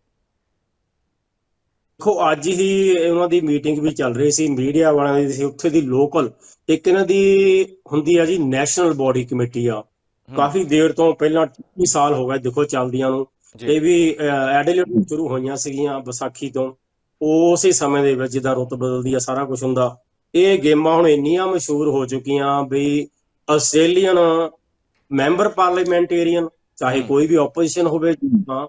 ਦੇਖੋ ਅੱਜ ਹੀ ਉਹਨਾਂ ਦੀ ਮੀਟਿੰਗ ਵੀ ਚੱਲ ਰਹੀ ਸੀ ਮੀਡੀਆ ਵਾਲਿਆਂ ਦੀ ਸੀ ਉੱਥੇ ਦੀ ਲੋਕਲ ਇੱਕ ਇਹਨਾਂ ਦੀ ਹੁੰਦੀ ਆ ਜੀ ਨੈਸ਼ਨਲ ਬੋਡੀ ਕਮੇਟੀ ਆ। ਕਾਫੀ ਦੇਰ ਤੋਂ ਪਹਿਲਾਂ 20 ਸਾਲ ਹੋ ਗਏ ਦੇਖੋ ਚੱਲਦੀਆਂ ਨੂੰ। ਇਹ ਵੀ ਐਡਲੇਟ ਤੋਂ ਸ਼ੁਰੂ ਹੋਈਆਂ ਸੀਗੀਆਂ ਵਿਸਾਖੀ ਤੋਂ। ਉਸੇ ਸਮੇਂ ਦੇ ਵਿੱਚ ਜਿੱਦਾਂ ਰੁੱਤ ਬਦਲਦੀ ਆ ਸਾਰਾ ਕੁਝ ਹੁੰਦਾ। ਇਹ ਗੇਮਾਂ ਹੁਣ ਇੰਨੀਆਂ ਮਸ਼ਹੂਰ ਹੋ ਚੁੱਕੀਆਂ ਵੀ ਆਸਟ੍ਰੇਲੀਅਨ ਮੈਂਬਰ ਪਾਰਲੀਮੈਂਟੇਰੀਅਨ ਚਾਹੇ। ਕੋਈ ਵੀ ਆਪੋਜੀਸ਼ਨ ਹੋਵੇ ਜਾਂ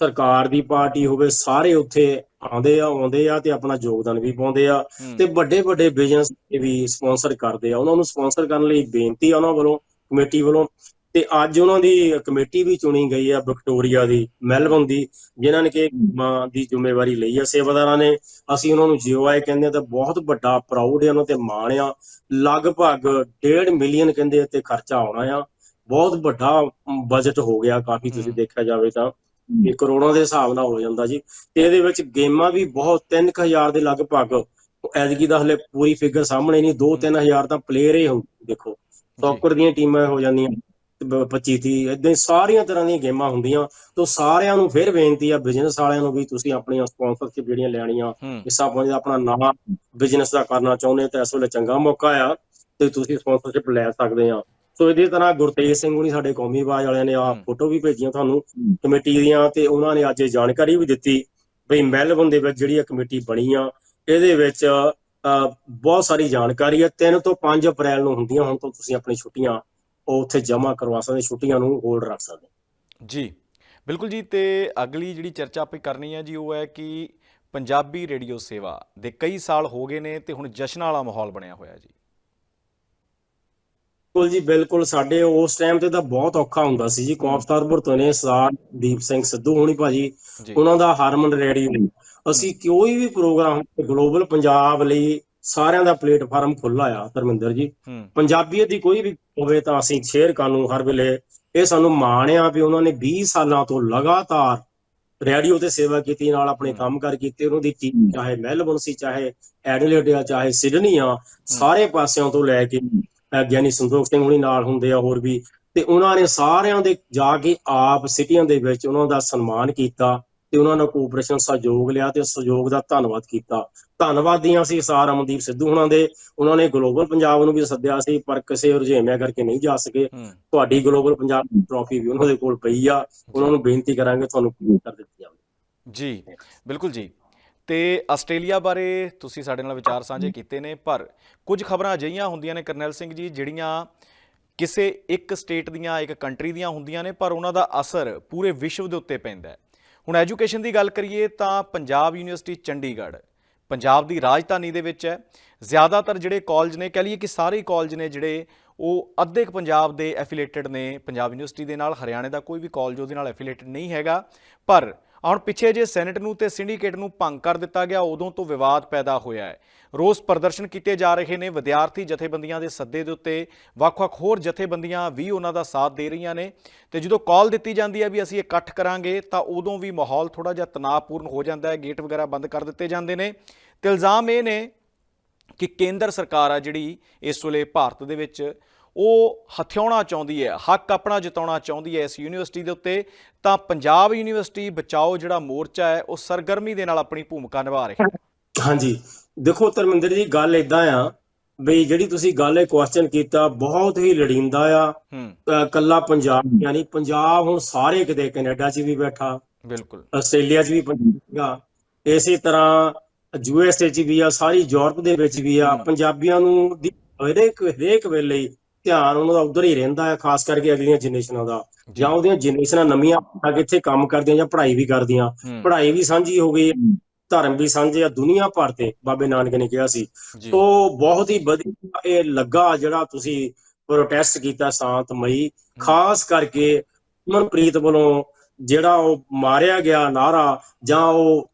ਸਰਕਾਰ ਦੀ ਪਾਰਟੀ ਹੋਵੇ ਸਾਰੇ ਉੱਥੇ ਆਉਂਦੇ ਆ ਆਉਂਦੇ ਆ ਤੇ ਆਪਣਾ ਯੋਗਦਾਨ ਵੀ ਪਾਉਂਦੇ ਆ ਤੇ ਵੱਡੇ ਵੱਡੇ ਬਿਜ਼ਨਸ ਵੀ ਸਪਾਂਸਰ ਕਰਦੇ ਆ ਉਹਨਾਂ ਨੂੰ ਸਪਾਂਸਰ ਕਰਨ ਲਈ ਬੇਨਤੀ ਆ ਉਹਨਾਂ ਵੱਲੋਂ ਕਮੇਟੀ ਵੱਲੋਂ ਤੇ ਅੱਜ ਉਹਨਾਂ ਦੀ ਕਮੇਟੀ ਵੀ ਚੁਣੀ ਗਈ ਆ ਵਿਕਟੋਰੀਆ ਦੀ ਮੈਲਬਨ ਦੀ ਜਿਨ੍ਹਾਂ ਨੇ ਕਿ ਮਾਂ ਦੀ ਜ਼ਿੰਮੇਵਾਰੀ ਲਈ ਆ ਸੇਵਾਦਾਰਾਂ ਨੇ। ਅਸੀਂ ਉਹਨਾਂ ਨੂੰ ਜੀਓਆਈ ਕਹਿੰਦੇ ਆ ਤਾਂ ਬਹੁਤ ਵੱਡਾ ਪ੍ਰਾਊਡ ਹੈ ਉਹਨਾਂ ਤੇ ਮਾਣ ਆ। ਲਗਭਗ 1.5 ਮਿਲੀਅਨ ਕਹਿੰਦੇ ਤੇ ਖਰਚਾ ਆਉਣਾ ਆ। ਬਹੁਤ ਵੱਡਾ ਬਜਟ ਹੋ ਗਿਆ ਕਾਫੀ ਤੁਸੀਂ। ਦੇਖਿਆ ਜਾਵੇ ਤਾਂ। ਇਹ ਕਰੋੜਾਂ ਦੇ ਹਿਸਾਬ ਨਾਲ ਹੋ ਜਾਂਦਾ ਜੀ। ਤੇ ਇਹਦੇ ਵਿੱਚ ਗੇਮਾਂ ਵੀ ਬਹੁਤ 3000 ਦੇ ਲਗਭਗ। ਐਤਕੀ ਦਾ ਹਲੇ ਪੂਰੀ ਫਿਗਰ ਸਾਹਮਣੇ ਨਹੀਂ 2-3000 ਤਾਂ ਪਲੇਅਰ ਹੀ ਹੁੰਦੇ ਦੇਖੋ। ਸੌਕਰ ਦੀਆਂ ਟੀਮਾਂ ਹੋ ਜਾਂਦੀਆਂ 25 30 ਇਦਾਂ ਹੀ ਸਾਰੀਆਂ ਤਰ੍ਹਾਂ ਦੀਆਂ ਗੇਮਾਂ ਹੁੰਦੀਆਂ। ਤੋਂ ਸਾਰਿਆਂ ਨੂੰ ਫਿਰ ਬੇਨਤੀ ਆ ਬਿਜ਼ਨਸ ਵਾਲਿਆਂ ਨੂੰ ਵੀ ਤੁਸੀਂ ਆਪਣੀਆਂ ਸਪਾਂਸਰਸ਼ਿਪ ਜਿਹੜੀਆਂ ਲੈਣੀਆਂ ਹਿੱਸਾ ਪਾਉਂਦੇ ਆਪਣਾ ਨਵਾਂ ਬਿਜ਼ਨਸ ਦਾ ਕਰਨਾ ਚਾਹੁੰਦੇ ਤਾਂ ਇਸ ਵੇਲੇ ਚੰਗਾ ਮੌਕਾ ਆ ਤੇ ਤੁਸੀਂ ਸਪਾਂਸਰਸ਼ਿਪ ਲੈ ਸਕਦੇ ਆ। ਸੋ ਇਹਦੀ ਤਰ੍ਹਾਂ ਗੁਰਤੇਜ ਸਿੰਘ ਹੁਣੀ ਸਾਡੇ ਕੌਮੀ ਆਵਾਜ਼ ਵਾਲਿਆਂ ਨੇ ਆ। ਫੋਟੋ ਵੀ ਭੇਜੀਆਂ ਤੁਹਾਨੂੰ ਕਮੇਟੀ ਦੀਆਂ ਤੇ ਉਹਨਾਂ ਨੇ ਅੱਜ ਇਹ ਜਾਣਕਾਰੀ ਵੀ ਦਿੱਤੀ ਵੀ ਮੈਲਬਨ ਦੇ ਵਿੱਚ ਜਿਹੜੀ ਇਹ ਕਮੇਟੀ ਬਣੀ ਆ ਇਹਦੇ ਵਿੱਚ ਅਹ, ਬਹੁਤ ਸਾਰੀ ਜਾਣਕਾਰੀ ਹੈ 3 ਤੋਂ 5 ਅਪ੍ਰੈਲ ਨੂੰ ਹੁੰਦੀਆਂ ਹੁਣ ਤੋਂ ਤੁਸੀਂ ਆਪਣੀ ਛੁੱਟੀਆਂ ਉਹ ਉੱਥੇ ਜਮ੍ਹਾਂ ਕਰਵਾ ਸਕਦੇ ਛੁੱਟੀਆਂ ਨੂੰ ਹੋਲਡ ਰੱਖ ਸਕਦੇ। ਜੀ ਬਿਲਕੁਲ ਜੀ ਤੇ ਅਗਲੀ ਜਿਹੜੀ ਚਰਚਾ ਆਪਾਂ ਕਰਨੀ ਹੈ ਜੀ ਉਹ ਹੈ ਕਿ ਪੰਜਾਬੀ ਰੇਡੀਓ ਸੇਵਾ ਦੇ ਕਈ ਸਾਲ ਹੋ ਗਏ ਨੇ ਤੇ ਹੁਣ ਜਸ਼ਨ ਵਾਲਾ ਮਾਹੌਲ ਬਣਿਆ ਹੋਇਆ ਜੀ। ਬਿਲਕੁਲ ਜੀ ਬਿਲਕੁਲ ਸਾਡੇ ਉਸ ਟਾਈਮ ਤੇ ਤਾਂ ਬਹੁਤ ਔਖਾ ਹੁੰਦਾ ਸੀ ਜੀ। ਕੌਮਸਤਾਰਪੁਰ ਤੋਂ ਨੇ ਸਰਦਾਰ ਦੀਪ ਸਿੰਘ ਸਿੱਧੂ ਹੋਣੀ ਭਾਜੀ ਉਹਨਾਂ ਦਾ ਹਾਰਮਨ ਰੇਡੀਓ। ਅਸੀਂ ਕੋਈ ਵੀ ਪ੍ਰੋਗਰਾਮ ਗਲੋਬਲ ਪੰਜਾਬ ਲਈ ਸਾਰਿਆਂ ਦਾ ਪਲੇਟਫਾਰਮ ਖੁੱਲਾ ਆ ਧਰਮਿੰਦਰ ਜੀ। ਪੰਜਾਬੀਅਤ ਦੀ ਕੋਈ ਵੀ ਹੋਵੇ ਤਾਂ ਅਸੀਂ ਸ਼ੇਅਰ ਕਰਨ ਨੂੰ ਹਰ ਵੇਲੇ ਇਹ ਸਾਨੂੰ ਮਾਣ ਆ ਵੀ ਉਹਨਾਂ ਨੇ 20 ਸਾਲਾਂ ਤੋਂ ਲਗਾਤਾਰ ਰੇਡੀਓ ਤੇ ਸੇਵਾ ਕੀਤੀ ਨਾਲ ਆਪਣੇ ਹਮ। ਕੰਮਕਾਰ ਕੀਤੇ ਉਹਨਾਂ ਦੀ ਟੀਮ ਚਾਹੇ ਮੈਲਬੌਰਨ ਸੀ ਚਾਹੇ ਐਡਲੇਡ ਆ ਚਾਹੇ ਸਿਡਨੀ ਆ ਸਾਰੇ ਪਾਸਿਆਂ ਤੋਂ ਲੈ ਕੇ ਗਿਆਨੀ ਸੰਤੋਖ ਸਿੰਘ ਹੁਣੀ ਨਾਲ ਹੁੰਦੇ ਆ ਹੋਰ ਵੀ ਤੇ ਉਹਨਾਂ ਨੇ ਸਾਰਿਆਂ ਦੇ ਜਾ ਕੇ ਆਪ ਸਿਟੀਆਂ ਦੇ ਵਿੱਚ ਉਹਨਾਂ ਦਾ ਸਨਮਾਨ ਕੀਤਾ। ਤੇ ਉਹਨਾਂ ਦਾ ਕੋਆਪਰੇਸ਼ਨ ਸਹਿਯੋਗ ਲਿਆ ਤੇ ਸਹਿਯੋਗ ਦਾ ਧੰਨਵਾਦ ਕੀਤਾ। ਧੰਨਵਾਦੀਆਂ ਸੀ ਸਾਰ ਅਮਨਦੀਪ ਸਿੱਧੂ ਹੁਣਾਂ ਦੇ। ਉਹਨਾਂ ਨੇ ਗਲੋਬਲ ਪੰਜਾਬ ਨੂੰ ਵੀ ਸੱਦਿਆ ਸੀ ਪਰ ਕਿਸੇ ਰੁਝੇਵਿਆਂ ਕਰਕੇ ਨਹੀਂ ਜਾ ਸਕੇ। ਤੁਹਾਡੀ ਗਲੋਬਲ ਪੰਜਾਬ ਟਰਾਫੀ ਵੀ ਉਹਨਾਂ ਦੇ ਕੋਲ ਪਈ ਆ। ਉਹਨਾਂ ਨੂੰ ਬੇਨਤੀ ਕਰਾਂਗੇ ਤੁਹਾਨੂੰ ਪੂਰੀ ਕਰ ਦਿੱਤੀ ਜਾਵੇ। ਜੀ ਬਿਲਕੁਲ ਜੀ। ਤੇ ਆਸਟ੍ਰੇਲੀਆ ਬਾਰੇ ਤੁਸੀਂ ਸਾਡੇ ਨਾਲ ਵਿਚਾਰ ਸਾਂਝੇ ਕੀਤੇ ਨੇ ਪਰ ਕੁਝ ਖਬਰਾਂ ਅਜਿਹੀਆਂ ਹੁੰਦੀਆਂ ਨੇ ਕਰਨੈਲ ਸਿੰਘ ਜੀ ਜਿਹੜੀਆਂ ਕਿਸੇ ਇੱਕ ਸਟੇਟ ਦੀਆਂ ਇੱਕ ਕੰਟਰੀ ਦੀਆਂ ਹੁੰਦੀਆਂ ਨੇ ਪਰ ਉਹਨਾਂ ਦਾ ਅਸਰ ਪੂਰੇ ਵਿਸ਼ਵ ਦੇ ਉੱਤੇ ਪੈਂਦਾ ਹੈ। ਹੁਣ ਐਜੂਕੇਸ਼ਨ ਦੀ ਗੱਲ ਕਰੀਏ ਤਾਂ ਪੰਜਾਬ ਯੂਨੀਵਰਸਿਟੀ ਚੰਡੀਗੜ੍ਹ, ਪੰਜਾਬ ਦੀ ਰਾਜਧਾਨੀ ਦੇ ਵਿੱਚ ਹੈ। ਜ਼ਿਆਦਾਤਰ ਜਿਹੜੇ ਕਾਲਜ ਨੇ, ਕਹ ਲਈਏ ਕਿ ਸਾਰੇ ਹੀ ਕਾਲਜ ਨੇ ਜਿਹੜੇ, ਉਹ ਅੱਧੇ ਕੁ ਪੰਜਾਬ ਦੇ ਐਫੀਲੀਏਟਡ ਨੇ। ਪੰਜਾਬ ਯੂਨੀਵਰਸਿਟੀ ਦੇ ਨਾਲ ਹਰਿਆਣੇ ਦਾ ਕੋਈ ਵੀ ਕਾਲਜ ਉਹਦੇ ਨਾਲ ਐਫੀਲੀਏਟਡ ਨਹੀਂ ਹੈਗਾ। ਪਰ ਹੁਣ ਪਿੱਛੇ ਜੇ ਸੈਨੇਟ ਨੂੰ ਤੇ ਸਿੰਡੀਕੇਟ ਨੂੰ ਭੰਗ ਕਰ ਦਿੱਤਾ ਗਿਆ, ਉਦੋਂ ਤੋਂ ਵਿਵਾਦ ਪੈਦਾ ਹੋਇਆ ਹੈ। ਰੋਸ ਪ੍ਰਦਰਸ਼ਨ ਕੀਤੇ ਜਾ ਰਹੇ ਨੇ। ਵਿਦਿਆਰਥੀ ਜਥੇਬੰਦੀਆਂ ਦੇ ਸੱਦੇ ਦੇ ਉੱਤੇ ਵੱਖ-ਵੱਖ ਹੋਰ ਜਥੇਬੰਦੀਆਂ ਵੀ ਉਹਨਾਂ ਦਾ ਸਾਥ ਦੇ ਰਹੀਆਂ ਨੇ। ਤੇ ਜਦੋਂ ਕਾਲ ਦਿੱਤੀ ਜਾਂਦੀ ਹੈ ਵੀ ਅਸੀਂ ਇਕੱਠ ਕਰਾਂਗੇ, ਤਾਂ ਉਦੋਂ ਵੀ ਮਾਹੌਲ ਥੋੜਾ ਜਿਹਾ ਤਣਾਅਪੂਰਨ ਹੋ ਜਾਂਦਾ ਹੈ। ਗੇਟ ਵਗੈਰਾ ਬੰਦ ਕਰ ਦਿੱਤੇ ਜਾਂਦੇ ਨੇ। ਤੇ ਇਲਜ਼ਾਮ ਇਹ ਨੇ ਕਿ ਕੇਂਦਰ ਸਰਕਾਰ ਆ ਜਿਹੜੀ ਇਸ ਵੇਲੇ ਭਾਰਤ ਦੇ ਵਿੱਚ ਉਹ ਹਥਿਆਉਣਾ ਚਾਹੁੰਦੀ ਹੈ ਹੱਕ ਆਪਣਾ ਜਿਤਾਉਣਾ ਚਾਹੁੰਦੀ ਹੈ ਇਸ ਯੂਨੀਵਰਸਿਟੀ ਦੇ ਉੱਤੇ ਤਾਂ ਪੰਜਾਬ ਯੂਨੀਵਰਸਿਟੀ ਬਚਾਓ ਜਿਹੜਾ ਮੋਰਚਾ ਹੈ ਉਹ ਸਰਗਰਮੀ ਦੇ ਨਾਲ ਆਪਣੀ ਭੂਮਿਕਾ ਨਿਭਾ ਰਿਹਾ ਹਾਂਜੀ ਦੇਖੋ ਧਰਮਿੰਦਰ ਜੀ ਗੱਲ ਇਦਾਂ ਆ ਬਈ ਜਿਹੜੀ ਤੁਸੀਂ ਗੱਲ ਇਹ ਕੁਐਸਚਨ ਕੀਤਾ ਬਹੁਤ ਹੀ ਲੜੀਂਦਾ ਆ। ਕੱਲਾ ਪੰਜਾਬ ਯਾਨੀ ਪੰਜਾਬ ਹੁਣ ਸਾਰੇ ਕਿਤੇ ਕੈਨੇਡਾ 'ਚ ਵੀ ਬੈਠਾ। ਬਿਲਕੁਲ। ਆਸਟ੍ਰੇਲੀਆ 'ਚ ਵੀ ਪੰਜਾਬੀਗਾ ਇਸੇ ਤਰ੍ਹਾਂ ਯੂਐਸਏ 'ਚ ਵੀ ਆ ਸਾਰੀ ਯੂਰਪ ਦੇ ਵਿੱਚ ਵੀ ਆ। ਪੰਜਾਬੀਆਂ ਨੂੰ ਹਰੇਕ ਹਰੇਕ ਵੇਲੇ ਧਿਆਨ ਉਹਨਾਂ ਦਾ ਉਧਰ ਹੀ ਰਹਿੰਦਾ ਹੈ ਖਾਸ ਕਰਕੇ ਅਗਲੀਆਂ ਜਨਰੇਸ਼ਨਾਂ ਦਾ। ਜੀ। ਉਹਦੀਆਂ ਜਨਰੇਸ਼ਨਾਂ ਨਵੀਆਂ ਆ ਕੇ ਇੱਥੇ ਕੰਮ ਕਰਦੀਆਂ ਜਾਂ ਪੜ੍ਹਾਈ ਵੀ ਕਰਦੀਆਂ। ਪੜ੍ਹਾਈ ਵੀ ਸਾਂਝੀ ਹੋ ਗਈ ਧਰਮ ਵੀ ਸਾਂਝੇ ਆ ਦੁਨੀਆ ਭਰ ਤੇ ਬਾਬੇ ਨਾਨਕ ਨੇ ਕਿਹਾ ਸੀ। ਤੋ ਬਹੁਤ ਹੀ ਵਧੀਆ ਇਹ ਲੱਗਾ ਜਿਹੜਾ ਤੁਸੀਂ ਪ੍ਰੋਟੈਸਟ ਕੀਤਾ ਸ਼ਾਂਤਮਈ ਖਾਸ ਕਰਕੇ ਮਨਪ੍ਰੀਤ ਵੱਲੋਂ ਜਿਹੜਾ ਉਹ ਮਾਰਿਆ ਗਿਆ ਨਾਰਾ ਜਾਂ ਉਹ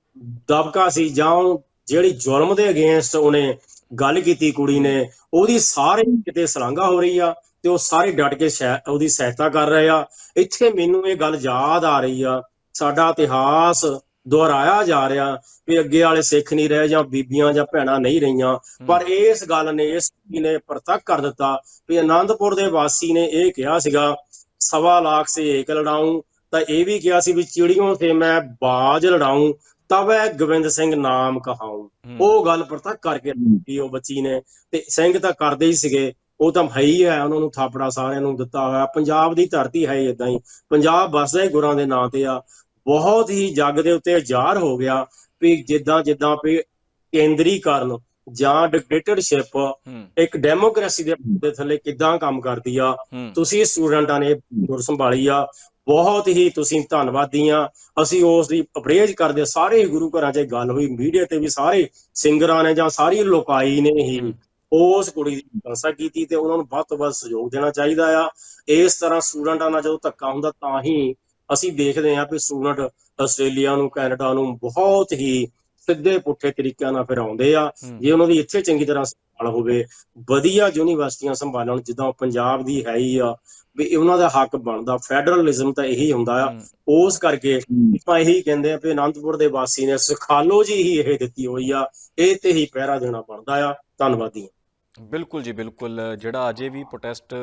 ਦਬਕਾ ਸੀ ਜਾਂ ਉਹ ਜਿਹੜੀ ਜ਼ੁਲਮ ਦੇ ਅਗੇਂਸਟ ਉਹਨੇ ਗੱਲ ਕੀਤੀ ਕੁੜੀ ਨੇ ਉਹਦੀ ਸਾਰੇ ਕਿਤੇ ਸਲਾਘਾ ਹੋ ਰਹੀ ਆ ਤੇ ਉਹ ਸਾਰੇ ਡਟ ਕੇ ਉਹਦੀ ਸਹਾਇਤਾ ਕਰ ਰਹੇ ਆ। ਇੱਥੇ ਮੈਨੂੰ ਇਹ ਗੱਲ ਯਾਦ ਆ ਰਹੀ ਆ ਸਾਡਾ ਇਤਿਹਾਸ ਦੁਹਰਾਇਆ ਜਾ ਰਿਹਾ ਵੀ ਅੱਗੇ ਵਾਲੇ ਸਿੱਖ ਨਹੀਂ ਰਹੇ ਜਾਂ ਬੀਬੀਆਂ ਜਾਂ ਭੈਣਾਂ ਨਹੀਂ ਰਹੀਆਂ। ਪਰ ਇਸ ਗੱਲ ਨੇ ਇਸ ਨੇ ਪ੍ਰਤੱਖ ਕਰ ਦਿੱਤਾ ਵੀ ਆਨੰਦਪੁਰ ਦੇ ਵਾਸੀ ਨੇ ਇਹ ਕਿਹਾ ਸੀਗਾ ਸਵਾ ਲੱਖ ਸੇ ਏਕ ਲੜਾਊਂ। ਤਾਂ ਇਹ ਵੀ ਕਿਹਾ ਸੀ ਵੀ ਚਿੜੀਆਂ ਤੇ ਮੈਂ ਬਾਜ ਲੜਾਊਂ। ਤਵੈ ਗੋਬਿੰਦ ਸਿੰਘ ਨਾਮ ਕਹਾਊਂ ਹੂੰ, ਉਹ ਗੱਲ ਪ੍ਰਤੱਖ ਕਰਕੇ ਵੀ ਉਹ ਬੱਚੀ ਨੇ ਤੇ ਸਿੰਘ ਤਾਂ ਕਰਦੇ ਹੀ ਸੀਗੇ। ਉਹ ਤਾਂ ਹੈ ਹੀ ਹੈ ਉਹਨਾਂ ਨੂੰ ਥਾਪੜਾ ਸਾਰਿਆਂ ਨੂੰ ਦਿੱਤਾ ਹੋਇਆ। ਪੰਜਾਬ ਦੀ ਧਰਤੀ ਹੈ ਇਦਾਂ ਹੀ। ਪੰਜਾਬ ਵਸਦਾ ਹੀ ਗੁਰਾਂ ਦੇ ਨਾਂ ਤੇ ਆ। ਬਹੁਤ ਹੀ ਜੱਗ ਦੇ ਉੱਤੇ ਹਜ਼ਾਰ ਹੋ ਗਿਆ ਵੀ ਜਿੱਦਾਂ ਜਿੱਦਾਂ ਵੀ ਕੇਂਦਰੀਕਰਨ ਜਾਂ ਡਿਕਟੇਟਰਸ਼ਿਪ ਇੱਕ ਡੈਮੋਕ੍ਰੇਸੀ ਦੇ ਥੱਲੇ ਕਿੱਦਾਂ ਕੰਮ ਕਰਦੀ ਆ। ਤੁਸੀਂ ਸਟੂਡੈਂਟਾਂ ਨੇ ਗੁਰ ਸੰਭਾਲੀ ਆ। ਬਹੁਤ ਹੀ ਤੁਸੀਂ ਧੰਨਵਾਦੀ ਆ ਅਸੀਂ ਉਸ ਦੀ ਅਪਰੇਜ ਕਰਦੇ ਸਾਰੇ ਗੁਰੂ ਘਰਾਂ 'ਚ ਗੱਲ ਹੋਈ। ਮੀਡੀਆ ਤੇ ਵੀ ਸਾਰੇ ਸਿੰਗਰਾਂ ਨੇ ਜਾਂ ਸਾਰੀ ਲੋਕਾਈ ਨੇ ਹੀ। ਉਸ ਕੁੜੀ ਦੀ ਪ੍ਰਸ਼ੰਸਾ ਕੀਤੀ ਤੇ ਉਹਨਾਂ ਨੂੰ ਵੱਧ ਤੋਂ ਵੱਧ ਸਹਿਯੋਗ ਦੇਣਾ ਚਾਹੀਦਾ ਆ। ਇਸ ਤਰ੍ਹਾਂ ਸਟੂਡੈਂਟਾਂ ਨਾਲ ਜਦੋਂ ਧੱਕਾ ਹੁੰਦਾ ਤਾਂ ਹੀ ਅਸੀਂ ਦੇਖਦੇ ਹਾਂ ਵੀ ਸਟੂਡੈਂਟ ਆਸਟ੍ਰੇਲੀਆ ਨੂੰ ਕੈਨੇਡਾ ਨੂੰ ਬਹੁਤ ਹੀ ਸਿੱਧੇ ਪੁੱਠੇ ਤਰੀਕਿਆਂ ਨਾਲ ਫਿਰ ਆਉਂਦੇ ਆ। ਜੇ ਉਹਨਾਂ ਦੀ ਇੱਥੇ ਚੰਗੀ ਤਰ੍ਹਾਂ ਸੰਭਾਲ ਹੋਵੇ ਵਧੀਆ ਯੂਨੀਵਰਸਿਟੀਆਂ ਸੰਭਾਲਣ ਜਿੱਦਾਂ ਪੰਜਾਬ ਦੀ ਹੈ ਹੀ ਆ ਵੀ ਉਹਨਾਂ ਦਾ ਹੱਕ ਬਣਦਾ। ਫੈਡਰਲਿਜ਼ਮ ਤਾਂ ਇਹੀ ਹੁੰਦਾ ਆ। ਉਸ ਕਰਕੇ ਆਪਾਂ ਇਹੀ ਕਹਿੰਦੇ ਆ ਵੀ ਅਨੰਦਪੁਰ ਦੇ ਵਾਸੀ ਨੇ ਸਖਾਲੋ ਜੀ ਹੀ ਇਹ ਦਿੱਤੀ ਹੋਈ ਆ। ਇਹ ਤੇ ਹੀ ਪਹਿਰਾ ਦੇਣਾ ਬਣਦਾ ਆ। ਧੰਨਵਾਦੀ ਬਿਲਕੁਲ ਜੀ ਬਿਲਕੁਲ। ਜਿਹੜਾ ਅਜੇ ਵੀ ਪ੍ਰੋਟੈਸਟ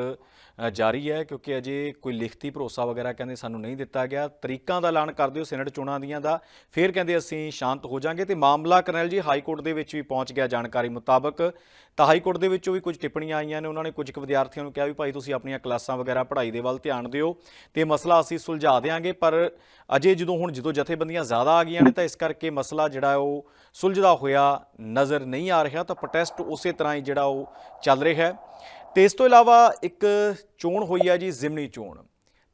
ਜਾਰੀ ਹੈ ਕਿਉਂਕਿ ਅਜੇ ਕੋਈ ਲਿਖਤੀ ਭਰੋਸਾ ਵਗੈਰਾ ਕਹਿੰਦੇ ਸਾਨੂੰ ਨਹੀਂ ਦਿੱਤਾ ਗਿਆ। ਤਰੀਕਾਂ ਦਾ ਐਲਾਨ ਕਰ ਦਿਓ ਸੈਨੇਟ ਚੋਣਾਂ ਦੀਆਂ ਦਾ ਫਿਰ ਕਹਿੰਦੇ ਅਸੀਂ ਸ਼ਾਂਤ ਹੋ ਜਾਾਂਗੇ ਤੇ ਮਾਮਲਾ ਕਰਨੈਲ ਜੀ ਹਾਈ ਕੋਰਟ ਦੇ ਵਿੱਚ ਵੀ ਪਹੁੰਚ ਗਿਆ ਜਾਣਕਾਰੀ ਮੁਤਾਬਕ। ਤਾਂ ਹਾਈ ਕੋਰਟ ਦੇ ਵਿੱਚੋਂ ਵੀ ਕੁਝ ਟਿੱਪਣੀਆਂ ਆਈਆਂ ਨੇ, ਉਹਨਾਂ ਨੇ ਕੁਝ ਕੁ ਵਿਦਿਆਰਥੀਆਂ ਨੂੰ ਕਿਹਾ ਵੀ ਭਾਈ ਤੁਸੀਂ ਆਪਣੀਆਂ ਕਲਾਸਾਂ ਵਗੈਰਾ ਪੜ੍ਹਾਈ ਦੇ ਵੱਲ ਧਿਆਨ ਦਿਓ ਤੇ ਮਸਲਾ ਅਸੀਂ ਸੁਲਝਾ ਦੇਵਾਂਗੇ ਪਰ ਅਜੇ ਜਦੋਂ ਹੁਣ ਜਦੋਂ ਜਥੇਬੰਦੀਆਂ ਜ਼ਿਆਦਾ ਆ ਗਈਆਂ ਨੇ ਤਾਂ ਇਸ ਕਰਕੇ ਮਸਲਾ ਜਿਹੜਾ ਉਹ ਸੁਲਝਦਾ ਹੋਇਆ ਨਜ਼ਰ ਨਹੀਂ ਆ ਰਿਹਾ। ਤਾਂ ਪ੍ਰੋਟੈਸਟ ਉਸੇ ਤਰ੍ਹਾਂ ਹੀ ਜਿਹੜਾ ਉਹ ਚੱਲ ਰਿਹਾ ਹੈ। ਤੇ ਇਸ ਤੋਂ ਇਲਾਵਾ ਇੱਕ ਚੋਣ ਹੋਈ ਹੈ ਜੀ ਜ਼ਿਮਨੀ ਚੋਣ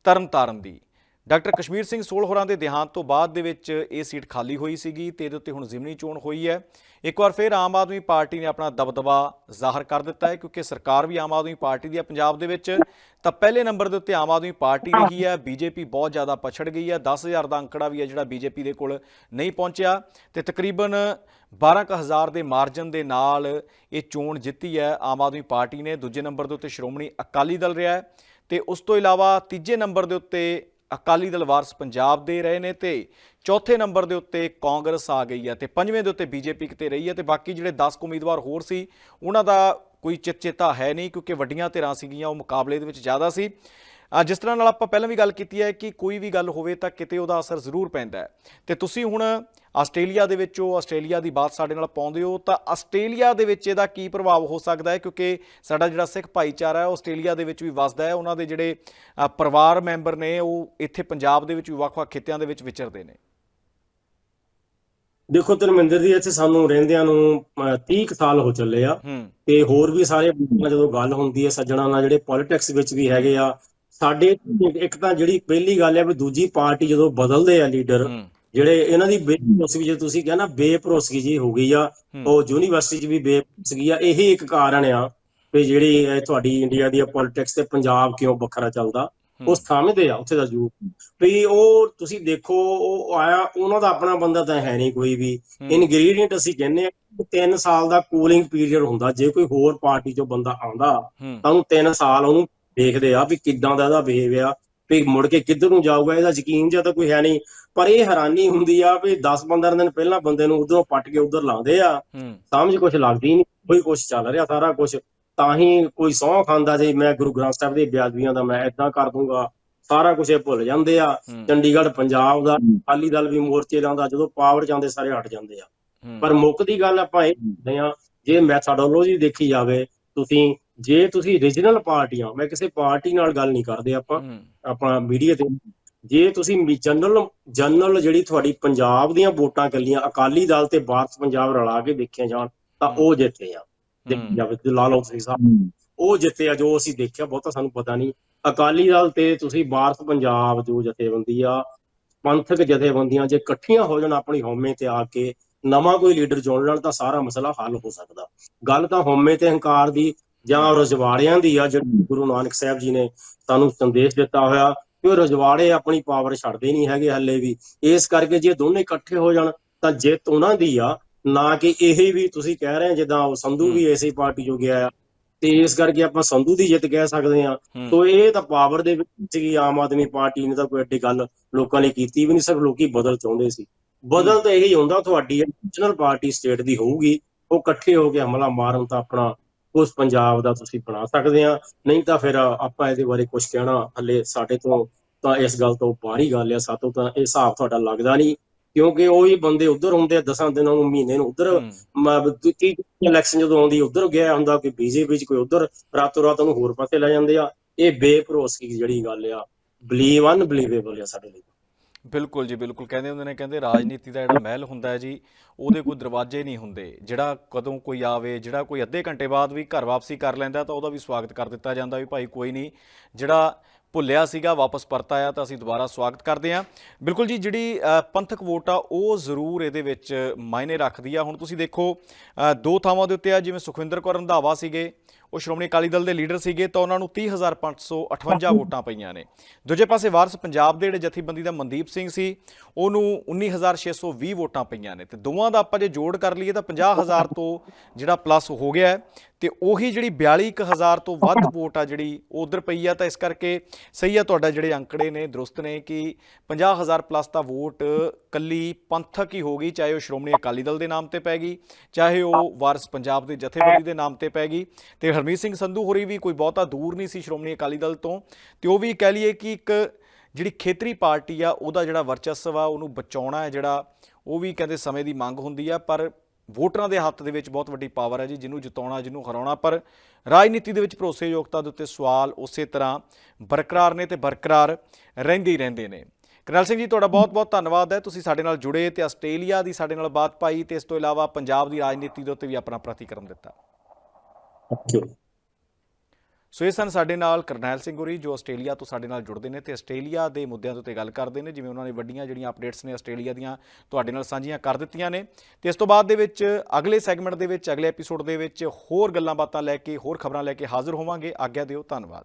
ਤਰਨਤਾਰਨ ਦੀ। ਡਾਕਟਰ ਕਸ਼ਮੀਰ ਸਿੰਘ ਸੋਲ ਹੋਰਾਂ ਦੇ ਦੇਹਾਂਤ ਤੋਂ ਬਾਅਦ ਦੇ ਵਿੱਚ ਇਹ ਸੀਟ ਖਾਲੀ ਹੋਈ ਸੀਗੀ ਤੇ ਇਹਦੇ ਉੱਤੇ ਹੁਣ ਜ਼ਿਮਨੀ ਚੋਣ ਹੋਈ ਹੈ। ਇੱਕ ਵਾਰ ਫਿਰ ਆਮ ਆਦਮੀ ਪਾਰਟੀ ਨੇ ਆਪਣਾ ਦਬਦਬਾ ਜ਼ਾਹਰ ਕਰ ਦਿੱਤਾ ਹੈ ਕਿਉਂਕਿ ਸਰਕਾਰ ਵੀ ਆਮ ਆਦਮੀ ਪਾਰਟੀ ਦੀ ਹੈ ਪੰਜਾਬ ਦੇ ਵਿੱਚ। ਤਾਂ ਪਹਿਲੇ ਨੰਬਰ ਦੇ ਉੱਤੇ ਆਮ ਆਦਮੀ ਪਾਰਟੀ ਰਹੀ ਹੈ, ਬੀਜੇਪੀ ਬਹੁਤ ਜ਼ਿਆਦਾ ਪਛੜ ਗਈ ਹੈ। 10000 ਦਾ ਅੰਕੜਾ ਵੀ ਹੈ ਜਿਹੜਾ ਬੀਜੇਪੀ ਦੇ ਕੋਲ ਨਹੀਂ ਪਹੁੰਚਿਆ ਤੇ ਤਕਰੀਬਨ 12000 ਦੇ ਮਾਰਜਨ ਦੇ ਨਾਲ ਇਹ ਚੋਣ ਜਿੱਤੀ ਹੈ ਆਮ ਆਦਮੀ ਪਾਰਟੀ ਨੇ। ਦੂਜੇ ਨੰਬਰ ਦੇ ਉੱਤੇ ਸ਼੍ਰੋਮਣੀ ਅਕਾਲੀ ਦਲ ਰਿਹਾ ਹੈ ਤੇ ਉਸ ਤੋਂ ਇਲਾਵਾ ਤੀਜੇ ਨੰਬਰ ਦੇ ਉੱਤੇ ਅਕਾਲੀ ਦਲ ਵਾਰਸ ਪੰਜਾਬ ਦੇ ਰਹੇ ਨੇ ਤੇ ਚੌਥੇ ਨੰਬਰ ਦੇ ਉੱਤੇ ਕਾਂਗਰਸ ਆ ਗਈ ਹੈ ਤੇ ਪੰਜਵੇਂ ਦੇ ਉੱਤੇ ਬੀਜੇਪੀ ਕਿਤੇ ਰਹੀ ਹੈ ਤੇ ਬਾਕੀ ਜਿਹੜੇ 10 ਉਮੀਦਵਾਰ ਹੋਰ ਸੀ, ਉਹਨਾਂ ਦਾ ਕੋਈ ਚਿੱਚੇਤਾ ਹੈ ਨਹੀਂ ਕਿਉਂਕਿ ਵੱਡੀਆਂ ਧਿਰਾਂ ਸੀਗੀਆਂ, ਉਹ ਮੁਕਾਬਲੇ ਦੇ ਵਿੱਚ ਜ਼ਿਆਦਾ ਸੀ। ਜਿਸ ਤਰ੍ਹਾਂ ਨਾਲ ਆਪਾਂ ਪਹਿਲਾਂ ਵੀ ਗੱਲ ਕੀਤੀ ਹੈ ਕਿ ਕੋਈ ਵੀ ਗੱਲ ਹੋਵੇ ਤਾਂ ਕਿਤੇ ਉਹਦਾ ਅਸਰ ਜ਼ਰੂਰ ਪੈਂਦਾ ਹੈ। ਤੇ ਤੁਸੀਂ ਹੁਣ ਆਸਟ੍ਰੇਲੀਆ ਦੇ ਵਿੱਚ ਆਸਟ੍ਰੇਲੀਆ ਦੀ ਬਾਤ ਸਾਡੇ ਨਾਲ ਪਾਉਂਦੇ ਹੋ ਤਾਂ ਆਸਟ੍ਰੇਲੀਆ ਦੇ ਵਿੱਚ ਇਹਦਾ ਕੀ ਪ੍ਰਭਾਵ ਹੋ ਸਕਦਾ ਹੈ? ਕਿਉਂਕਿ ਸਾਡਾ ਜਿਹੜਾ ਸਿੱਖ ਭਾਈਚਾਰਾ ਹੈ ਆਸਟ੍ਰੇਲੀਆ ਦੇ ਵਿੱਚ ਵੀ ਵਸਦਾ ਹੈ। ਉਹਨਾਂ ਦੇ ਜਿਹੜੇ ਪਰਿਵਾਰ ਮੈਂਬਰ ਨੇ ਉਹ ਇੱਥੇ ਪੰਜਾਬ ਦੇ ਵਿੱਚ ਵੀ ਵੱਖ-ਵੱਖ ਖਿੱਤਿਆਂ ਦੇ ਵਿੱਚ ਵਿਚਰਦੇ ਨੇ। ਦੇਖੋ ਧਰਮਿੰਦਰ ਦੀ ਇੱਥੇ ਸਾਨੂੰ ਰਹਿੰਦਿਆਂ ਨੂੰ ਅਹ, 30 ਕੁ ਸਾਲ ਹੋ ਚੱਲੇ ਆ। ਤੇ ਹੋਰ ਵੀ ਸਾਰੇ ਜਦੋਂ ਗੱਲ ਹੁੰਦੀ ਹੈ ਸੱਜਣਾ ਨਾਲ ਜਿਹੜੇ ਪੋਲਿਟਿਕਸ ਵਿੱਚ ਵੀ ਹੈਗੇ ਆ ਸਾਡੇ ਇੱਕ ਤਾਂ ਜਿਹੜੀ ਪਹਿਲੀ ਗੱਲ ਹੈ ਵੀ ਦੂਜੀ ਪਾਰਟੀ ਜਦੋਂ ਬਦਲਦੇ ਆ ਲੀਡਰ ਜਿਹੜੇ ਇਹਨਾਂ ਦੀ ਬੇਭਰੋਸਗੀ ਜੇ ਤੁਸੀਂ ਕਿਹਾ ਨਾ ਬੇਭਰੋਸਗੀ ਜੀ ਹੋ ਗਈ ਆ। ਉਹ ਯੂਨੀਵਰਸਿਟੀ 'ਚ ਵੀ ਬੇਭਰੋਸਗੀ ਆ ਇਹੀ ਇੱਕ ਕਾਰਨ ਆ ਵੀ ਜਿਹੜੀ ਤੁਹਾਡੀ ਇੰਡੀਆ ਦੀ ਪੋਲਿਟਿਕਸ ਤੇ ਪੰਜਾਬ ਕਿਉਂ ਵੱਖਰਾ ਚੱਲਦਾ ਉਹ ਸਮਝਦੇ ਆ ਉੱਥੇ ਦਾ ਜੂ ਵੀ ਉਹ ਤੁਸੀਂ ਦੇਖੋ ਉਹ ਆਇਆ ਉਹਨਾਂ ਦਾ ਆਪਣਾ ਬੰਦਾ ਤਾਂ ਹੈ ਨਹੀਂ ਕੋਈ ਵੀ। ਹੂੰ, ਇਨਗਰੀਡੀਅੰਟ ਅਸੀਂ ਕਹਿੰਦੇ ਆ 3 ਸਾਲ ਦਾ ਕੂਲਿੰਗ ਪੀਰੀਅਡ ਹੁੰਦਾ ਜੇ ਕੋਈ ਹੋਰ ਪਾਰਟੀ ਚੋਂ ਬੰਦਾ ਆਉਂਦਾ ਤਾਂ ਉਹਨੂੰ 3 ਸਾਲ ਉਹਨੂੰ ਦੇਖਦੇ ਆ ਵੀ ਕਿੱਦਾਂ ਦਾ ਇਹਦਾ ਬਿਹੇਵ ਆ ਵੀ ਮੁੜ ਕੇ ਕਿੱਧਰ ਨੂੰ ਜਾਊਗਾ ਇਹਦਾ ਯਕੀਨ ਜਿਹਾ ਤਾਂ ਕੋਈ ਹੈ ਨਹੀਂ। ਪਰ ਇਹ ਹੈਰਾਨੀ ਹੁੰਦੀ ਆ ਵੀ 10-15 ਦਿਨ ਪਹਿਲਾਂ ਬੰਦੇ ਨੂੰ ਉਧਰੋਂ ਪੱਟ ਕੇ ਉਧਰ ਲਾਉਂਦੇ ਆ। ਸਮਝ ਕੁਝ ਲੱਗਦੀ ਨਹੀਂ ਕੋਈ ਕੁਝ ਚੱਲ ਰਿਹਾ ਸਾਰਾ ਕੁਝ ਤਾਂ ਹੀ ਕੋਈ ਸਹੁੰ ਖਾਂਦਾ ਜੇ ਮੈਂ ਗੁਰੂ ਗ੍ਰੰਥ ਸਾਹਿਬ ਦੇ ਬਿਆਦਵੀਆਂ ਦਾ ਮੈਂ ਇਦਾਂ ਕਰ ਦੂੰਗਾ ਸਾਰਾ ਕੁਝ ਇਹ ਭੁੱਲ ਜਾਂਦੇ ਆ। ਚੰਡੀਗੜ੍ਹ ਪੰਜਾਬ ਦਾ ਅਕਾਲੀ ਦਲ ਵੀ ਮੋਰਚੇ ਲਾਉਂਦਾ ਜਦੋਂ ਪਾਵਰ ਜਾਂਦੇ ਸਾਰੇ ਹਟ ਜਾਂਦੇ ਆ। ਪਰ ਮੁੱਖ ਦੀ ਗੱਲ ਆਪਾਂ ਇਹ ਕਰਦੇ ਆ ਜੇ ਮੈਥਡੋਲੋਜੀ ਦੇਖੀ ਜਾਵੇ ਤੁਸੀਂ ਜੇ ਤੁਸੀਂ ਰੀਜਨਲ ਪਾਰਟੀਆਂ ਮੈਂ ਕਿਸੇ ਪਾਰਟੀ ਨਾਲ ਗੱਲ ਨਹੀਂ ਕਰਦੇ ਆਪਾਂ ਆਪਣਾ ਮੀਡੀਆ ਤੇ। ਜੇ ਤੁਸੀਂ ਜਨਰਲ ਜਨਰਲ ਜਿਹੜੀ ਤੁਹਾਡੀ ਪੰਜਾਬ ਦੀਆਂ ਵੋਟਾਂ ਕੱਲੀਆਂ ਅਕਾਲੀ ਦਲ ਤੇ ਭਾਰਤ ਪੰਜਾਬ ਰਲਾ ਕੇ ਦੇਖੀਆਂ ਜਾਣ ਤਾਂ ਉਹ ਜਿੱਤੇ ਆ। ਦੇਖੀ ਹੂੰ, ਜਾਵੇ ਤੇ ਲਾ ਲਓ ਤੁਸੀਂ ਸਾਹਿਬ। ਉਹ ਜਿੱਤੇ ਆ ਜੋ ਅਸੀਂ ਦੇਖਿਆ ਬਹੁਤਾ ਸਾਨੂੰ ਪਤਾ ਨਹੀਂ। ਅਕਾਲੀ ਦਲ ਤੇ ਤੁਸੀਂ ਵਾਰਸ ਪੰਜਾਬ ਜੋ ਜਥੇਬੰਦੀ ਆ ਪੰਥਕ ਜਥੇਬੰਦੀਆਂ ਜੇ ਇਕੱਠੀਆਂ ਹੋ ਜਾਣ ਆਪਣੀ ਹਉਮੈ ਤੇ ਆ ਕੇ ਨਵਾਂ ਕੋਈ ਲੀਡਰ ਚੁਣ ਲੈਣ ਤਾਂ ਸਾਰਾ ਮਸਲਾ ਹੱਲ ਹੋ ਸਕਦਾ। ਗੱਲ ਤਾਂ ਹਉਮੈ ਤੇ ਹੰਕਾਰ ਦੀ ਜਾਂ ਰਜਵਾੜਿਆਂ ਦੀ ਆ ਜਿਹੜੀ ਗੁਰੂ ਨਾਨਕ ਸਾਹਿਬ ਜੀ ਨੇ ਸਾਨੂੰ ਸੰਦੇਸ਼ ਦਿੱਤਾ ਹੋਇਆ ਕਿ ਉਹ ਰਜਵਾੜੇ ਆਪਣੀ ਪਾਵਰ ਛੱਡਦੇ ਨਹੀਂ ਹੈਗੇ ਹੱਲੇ ਵੀ। ਇਸ ਕਰਕੇ ਜੇ ਦੋਨੇ ਇਕੱਠੇ ਹੋ ਜਾਣ ਤਾਂ ਜਿੱਤ ਉਹਨਾਂ ਦੀ ਆ ਨਾ ਕਿ ਇਹ ਵੀ ਤੁਸੀਂ ਕਹਿ ਰਹੇ ਜਿੱਦਾਂ ਉਹ ਸੰਧੂ ਵੀ ਇਸੇ ਪਾਰਟੀ ਚੋਂ ਗਿਆ ਆ। ਤੇ ਇਸ ਕਰਕੇ ਆਪਾਂ ਸੰਧੂ ਦੀ ਜਿੱਤ ਕਹਿ ਸਕਦੇ ਆ। ਹੂੰ। ਤੋ ਇਹ ਤਾਂ ਪਾਵਰ ਦੇ ਵਿੱਚ ਸੀਗੀ ਆਮ ਆਦਮੀ ਪਾਰਟੀ ਨੇ ਤਾਂ ਕੋਈ ਐਡੀ ਗੱਲ ਲੋਕਾਂ ਨੇ ਕੀਤੀ ਵੀ ਨਹੀਂ ਸਿਰਫ ਲੋਕੀ ਬਦਲ ਚਾਹੁੰਦੇ ਸੀ। ਬਦਲ ਤਾਂ ਇਹੀ ਹੁੰਦਾ ਤੁਹਾਡੀ ਨੈਸ਼ਨਲ ਪਾਰਟੀ ਸਟੇਟ ਦੀ ਹੋਊਗੀ ਉਹ ਇਕੱਠੇ ਹੋ ਕੇ ਹਮਲਾ ਮਾਰਨ ਤਾਂ ਆਪਣਾ ਉਸ ਪੰਜਾਬ ਦਾ ਤੁਸੀਂ ਬਣਾ ਸਕਦੇ ਆ। ਨਹੀਂ ਤਾਂ ਫਿਰ ਆਪਾਂ ਇਹਦੇ ਬਾਰੇ ਕੁਝ ਕਹਿਣਾ ਹੱਲੇ ਸਾਡੇ ਤੋਂ ਤਾਂ ਇਸ ਗੱਲ ਤੋਂ ਬਾਹਰੀ ਗੱਲ ਆ ਸਾਤੋਂ ਤਾਂ ਇਹ ਹਿਸਾਬ ਤੁਹਾਡਾ ਲੱਗਦਾ ਨਹੀਂ। ਕਿਉਂਕਿ ਉਹੀ ਬੰਦੇ ਉਧਰ ਹੁੰਦੇ ਆ ਦਸਾਂ ਦਿਨਾਂ ਨੂੰ ਮਹੀਨੇ ਨੂੰ ਉਧਰ। ਹੂੰ। ਕੀ ਇਲੈਕਸ਼ਨ ਜਦੋਂ ਆਉਂਦੀ ਉਧਰ ਗਿਆ ਹੁੰਦਾ ਕਿ ਬੀਜੇਪੀ ਚ ਕੋਈ ਉਧਰ ਰਾਤੋਂ ਰਾਤ ਉਹਨੂੰ ਹੋਰ ਪਾਸੇ ਲੈ ਜਾਂਦੇ ਆ। ਇਹ ਬੇਭਰੋਸਗੀ ਜਿਹੜੀ ਗੱਲ ਆ। ਬਲੀਵ ਅਨਬਲੀਵੇਬਲ ਆ ਸਾਡੇ ਲਈ। ਬਿਲਕੁਲ ਜੀ, ਬਿਲਕੁਲ। ਕਹਿੰਦੇ ਹੁੰਦੇ ਨੇ, ਕਹਿੰਦੇ ਰਾਜਨੀਤੀ ਦਾ ਜਿਹੜਾ ਮਹਿਲ ਹੁੰਦਾ ਹੈ ਜੀ, ਉਹਦੇ ਕੋਈ ਦਰਵਾਜ਼ੇ ਨਹੀਂ ਹੁੰਦੇ। ਜਿਹੜਾ ਕਦੋਂ ਕੋਈ ਆਵੇ, ਜਿਹੜਾ ਕੋਈ ਅੱਧੇ ਘੰਟੇ ਬਾਅਦ ਵੀ ਘਰ ਵਾਪਸੀ ਕਰ ਲੈਂਦਾ ਤਾਂ ਉਹਦਾ ਵੀ ਸਵਾਗਤ ਕਰ ਦਿੱਤਾ ਜਾਂਦਾ ਵੀ ਭਾਈ ਕੋਈ ਨਹੀਂ। ਜਿਹੜਾ ਭੁੱਲਿਆ ਸੀਗਾ, ਵਾਪਸ ਪਰਤ ਆਇਆ ਤਾਂ ਅਸੀਂ ਦੁਬਾਰਾ ਸਵਾਗਤ ਕਰਦੇ ਹਾਂ। ਬਿਲਕੁਲ ਜੀ, ਜਿਹੜੀ ਪੰਥਕ ਵੋਟ ਆ, ਉਹ ਜ਼ਰੂਰ ਇਹਦੇ ਵਿੱਚ ਮਾਇਨੇ ਰੱਖਦੀ ਆ। ਹੁਣ ਤੁਸੀਂ ਦੇਖੋ ਦੋ ਥਾਵਾਂ ਦੇ ਉੱਤੇ ਆ, ਜਿਵੇਂ ਸੁਖਵਿੰਦਰ ਕੌਰ ਰੰਧਾਵਾ ਸੀਗੇ ਉਹ ਸ਼੍ਰੋਮਣੀ ਅਕਾਲੀ ਦਲ ਦੇ ਲੀਡਰ ਸੀਗੇ ਤਾਂ ਉਹਨਾਂ ਨੂੰ 30558 ਵੋਟਾਂ ਪਈਆਂ ਨੇ। ਦੂਜੇ ਪਾਸੇ ਵਾਰਸ ਪੰਜਾਬ ਦੇ ਜਿਹੜੇ ਜਥੇਬੰਦੀ ਦਾ ਮਨਦੀਪ ਸਿੰਘ ਸੀ, ਉਹਨੂੰ 19620 ਵੋਟਾਂ ਪਈਆਂ ਨੇ। ਤੇ ਦੋਵਾਂ ਦਾ ਆਪਾਂ ਜੇ ਜੋੜ ਕਰ ਲਈਏ ਤਾਂ 50000 ਤੋਂ ਜਿਹੜਾ ਪਲੱਸ ਹੋ ਗਿਆ ਹੈ ਤੇ ਉਹੀ ਜਿਹੜੀ 42000 ਤੋਂ ਵੱਧ ਵੋਟ ਆ ਜਿਹੜੀ ਉਹ ਉਧਰ ਪਈ ਆ, ਤਾਂ ਇਸ ਕਰਕੇ ਸਹੀ ਆ ਤੁਹਾਡਾ ਜਿਹੜੇ ਅੰਕੜੇ ਨੇ, ਦਰੁਸਤ ਨੇ ਕਿ 50000 ਪਲੱਸ ਤਾਂ ਵੋਟ ਕੱਲੀ ਪੰਥਕ ਹੀ ਹੋ ਗਈ, ਚਾਹੇ ਉਹ ਸ਼੍ਰੋਮਣੀ ਅਕਾਲੀ ਦਲ ਦੇ ਨਾਮ ਤੇ ਪੈ ਗਈ, ਚਾਹੇ ਉਹ ਵਾਰਸ ਪੰਜਾਬ ਦੇ ਜਥੇਬੰਦੀ ਦੇ ਨਾਮ ਤੇ ਪੈ ਗਈ। ਤੇ ਹਰਮੀਤ ਸਿੰਘ ਸੰਧੂ ਹੋਰੀ ਵੀ ਕੋਈ ਬਹੁਤਾ ਦੂਰ ਨਹੀਂ ਸੀ ਸ਼੍ਰੋਮਣੀ ਅਕਾਲੀ ਦਲ ਤੋਂ, ਤੇ ਉਹ ਵੀ ਕਹਿ ਲਈਏ ਕਿ ਇੱਕ ਜਿਹੜੀ ਖੇਤਰੀ ਪਾਰਟੀ ਆ, ਉਹਦਾ ਜਿਹੜਾ ਵਰਚਸਵ ਆ, ਉਹਨੂੰ ਬਚਾਉਣਾ ਹੈ ਜਿਹੜਾ, ਉਹ ਵੀ ਕਹਿੰਦੇ ਸਮੇਂ ਦੀ ਮੰਗ ਹੁੰਦੀ ਆ, ਪਰ ਵੋਟਰਾਂ ਦੇ ਹੱਥ ਦੇ ਵਿੱਚ ਬਹੁਤ ਵੱਡੀ ਪਾਵਰ ਹੈ ਜੀ, ਜਿਹਨੂੰ ਜਿਤਾਉਣਾ, ਜਿਹਨੂੰ ਹਰਾਉਣਾ, ਪਰ ਰਾਜਨੀਤੀ ਦੇ ਵਿੱਚ ਭਰੋਸੇਯੋਗਤਾ ਦੇ ਉੱਤੇ ਸਵਾਲ ਉਸੇ ਤਰ੍ਹਾਂ ਬਰਕਰਾਰ ਨੇ ਤੇ ਬਰਕਰਾਰ ਰਹਿੰਦੇ ਹੀ ਰਹਿੰਦੇ ਨੇ। ਕਰਨੈਲ ਸਿੰਘ ਜੀ, ਤੁਹਾਡਾ ਬਹੁਤ-ਬਹੁਤ ਧੰਨਵਾਦ ਹੈ, ਤੁਸੀਂ ਸਾਡੇ ਨਾਲ ਜੁੜੇ ਤੇ ਆਸਟ੍ਰੇਲੀਆ ਦੀ ਸਾਡੇ ਨਾਲ ਬਾਤ ਪਾਈ ਤੇ ਇਸ ਤੋਂ ਇਲਾਵਾ ਪੰਜਾਬ ਦੀ ਰਾਜਨੀਤੀ ਦੇ ਉੱਤੇ ਵੀ ਆਪਣਾ ਪ੍ਰਤੀਕਰਮ ਦਿੱਤਾ। ਥੈਂਕ ਯੂ ਸੋ ਇਹ ਸਨ ਸਾਡੇ ਨਾਲ ਕਰਨੈਲ ਸਿੰਘ ਗੁਰੀ ਜੋ ਆਸਟ੍ਰੇਲੀਆ ਤੋਂ ਸਾਡੇ ਨਾਲ ਜੁੜਦੇ ਨੇ ਤੇ ਆਸਟ੍ਰੇਲੀਆ ਦੇ ਮੁੱਦਿਆਂ ਦੇ ਉੱਤੇ ਗੱਲ ਕਰਦੇ ਨੇ, ਜਿਵੇਂ ਉਹਨਾਂ ਨੇ ਵੱਡੀਆਂ ਜਿਹੜੀਆਂ ਅਪਡੇਟਸ ਨੇ ਆਸਟ੍ਰੇਲੀਆ ਦੀਆਂ ਤੁਹਾਡੇ ਨਾਲ ਸਾਂਝੀਆਂ ਕਰ ਦਿੱਤੀਆਂ ਨੇ। ਤੇ ਇਸ ਤੋਂ ਬਾਅਦ ਦੇ ਵਿੱਚ ਅਗਲੇ ਸੈਗਮੈਂਟ ਦੇ ਵਿੱਚ, ਅਗਲੇ ਐਪੀਸੋਡ ਦੇ ਵਿੱਚ ਹੋਰ ਗੱਲਾਂ ਬਾਤਾਂ ਲੈ ਕੇ, ਹੋਰ ਖਬਰਾਂ ਲੈ ਕੇ ਹਾਜ਼ਰ ਹੋਵਾਂਗੇ। ਆਗਿਆ ਦਿਓ, ਧੰਨਵਾਦ।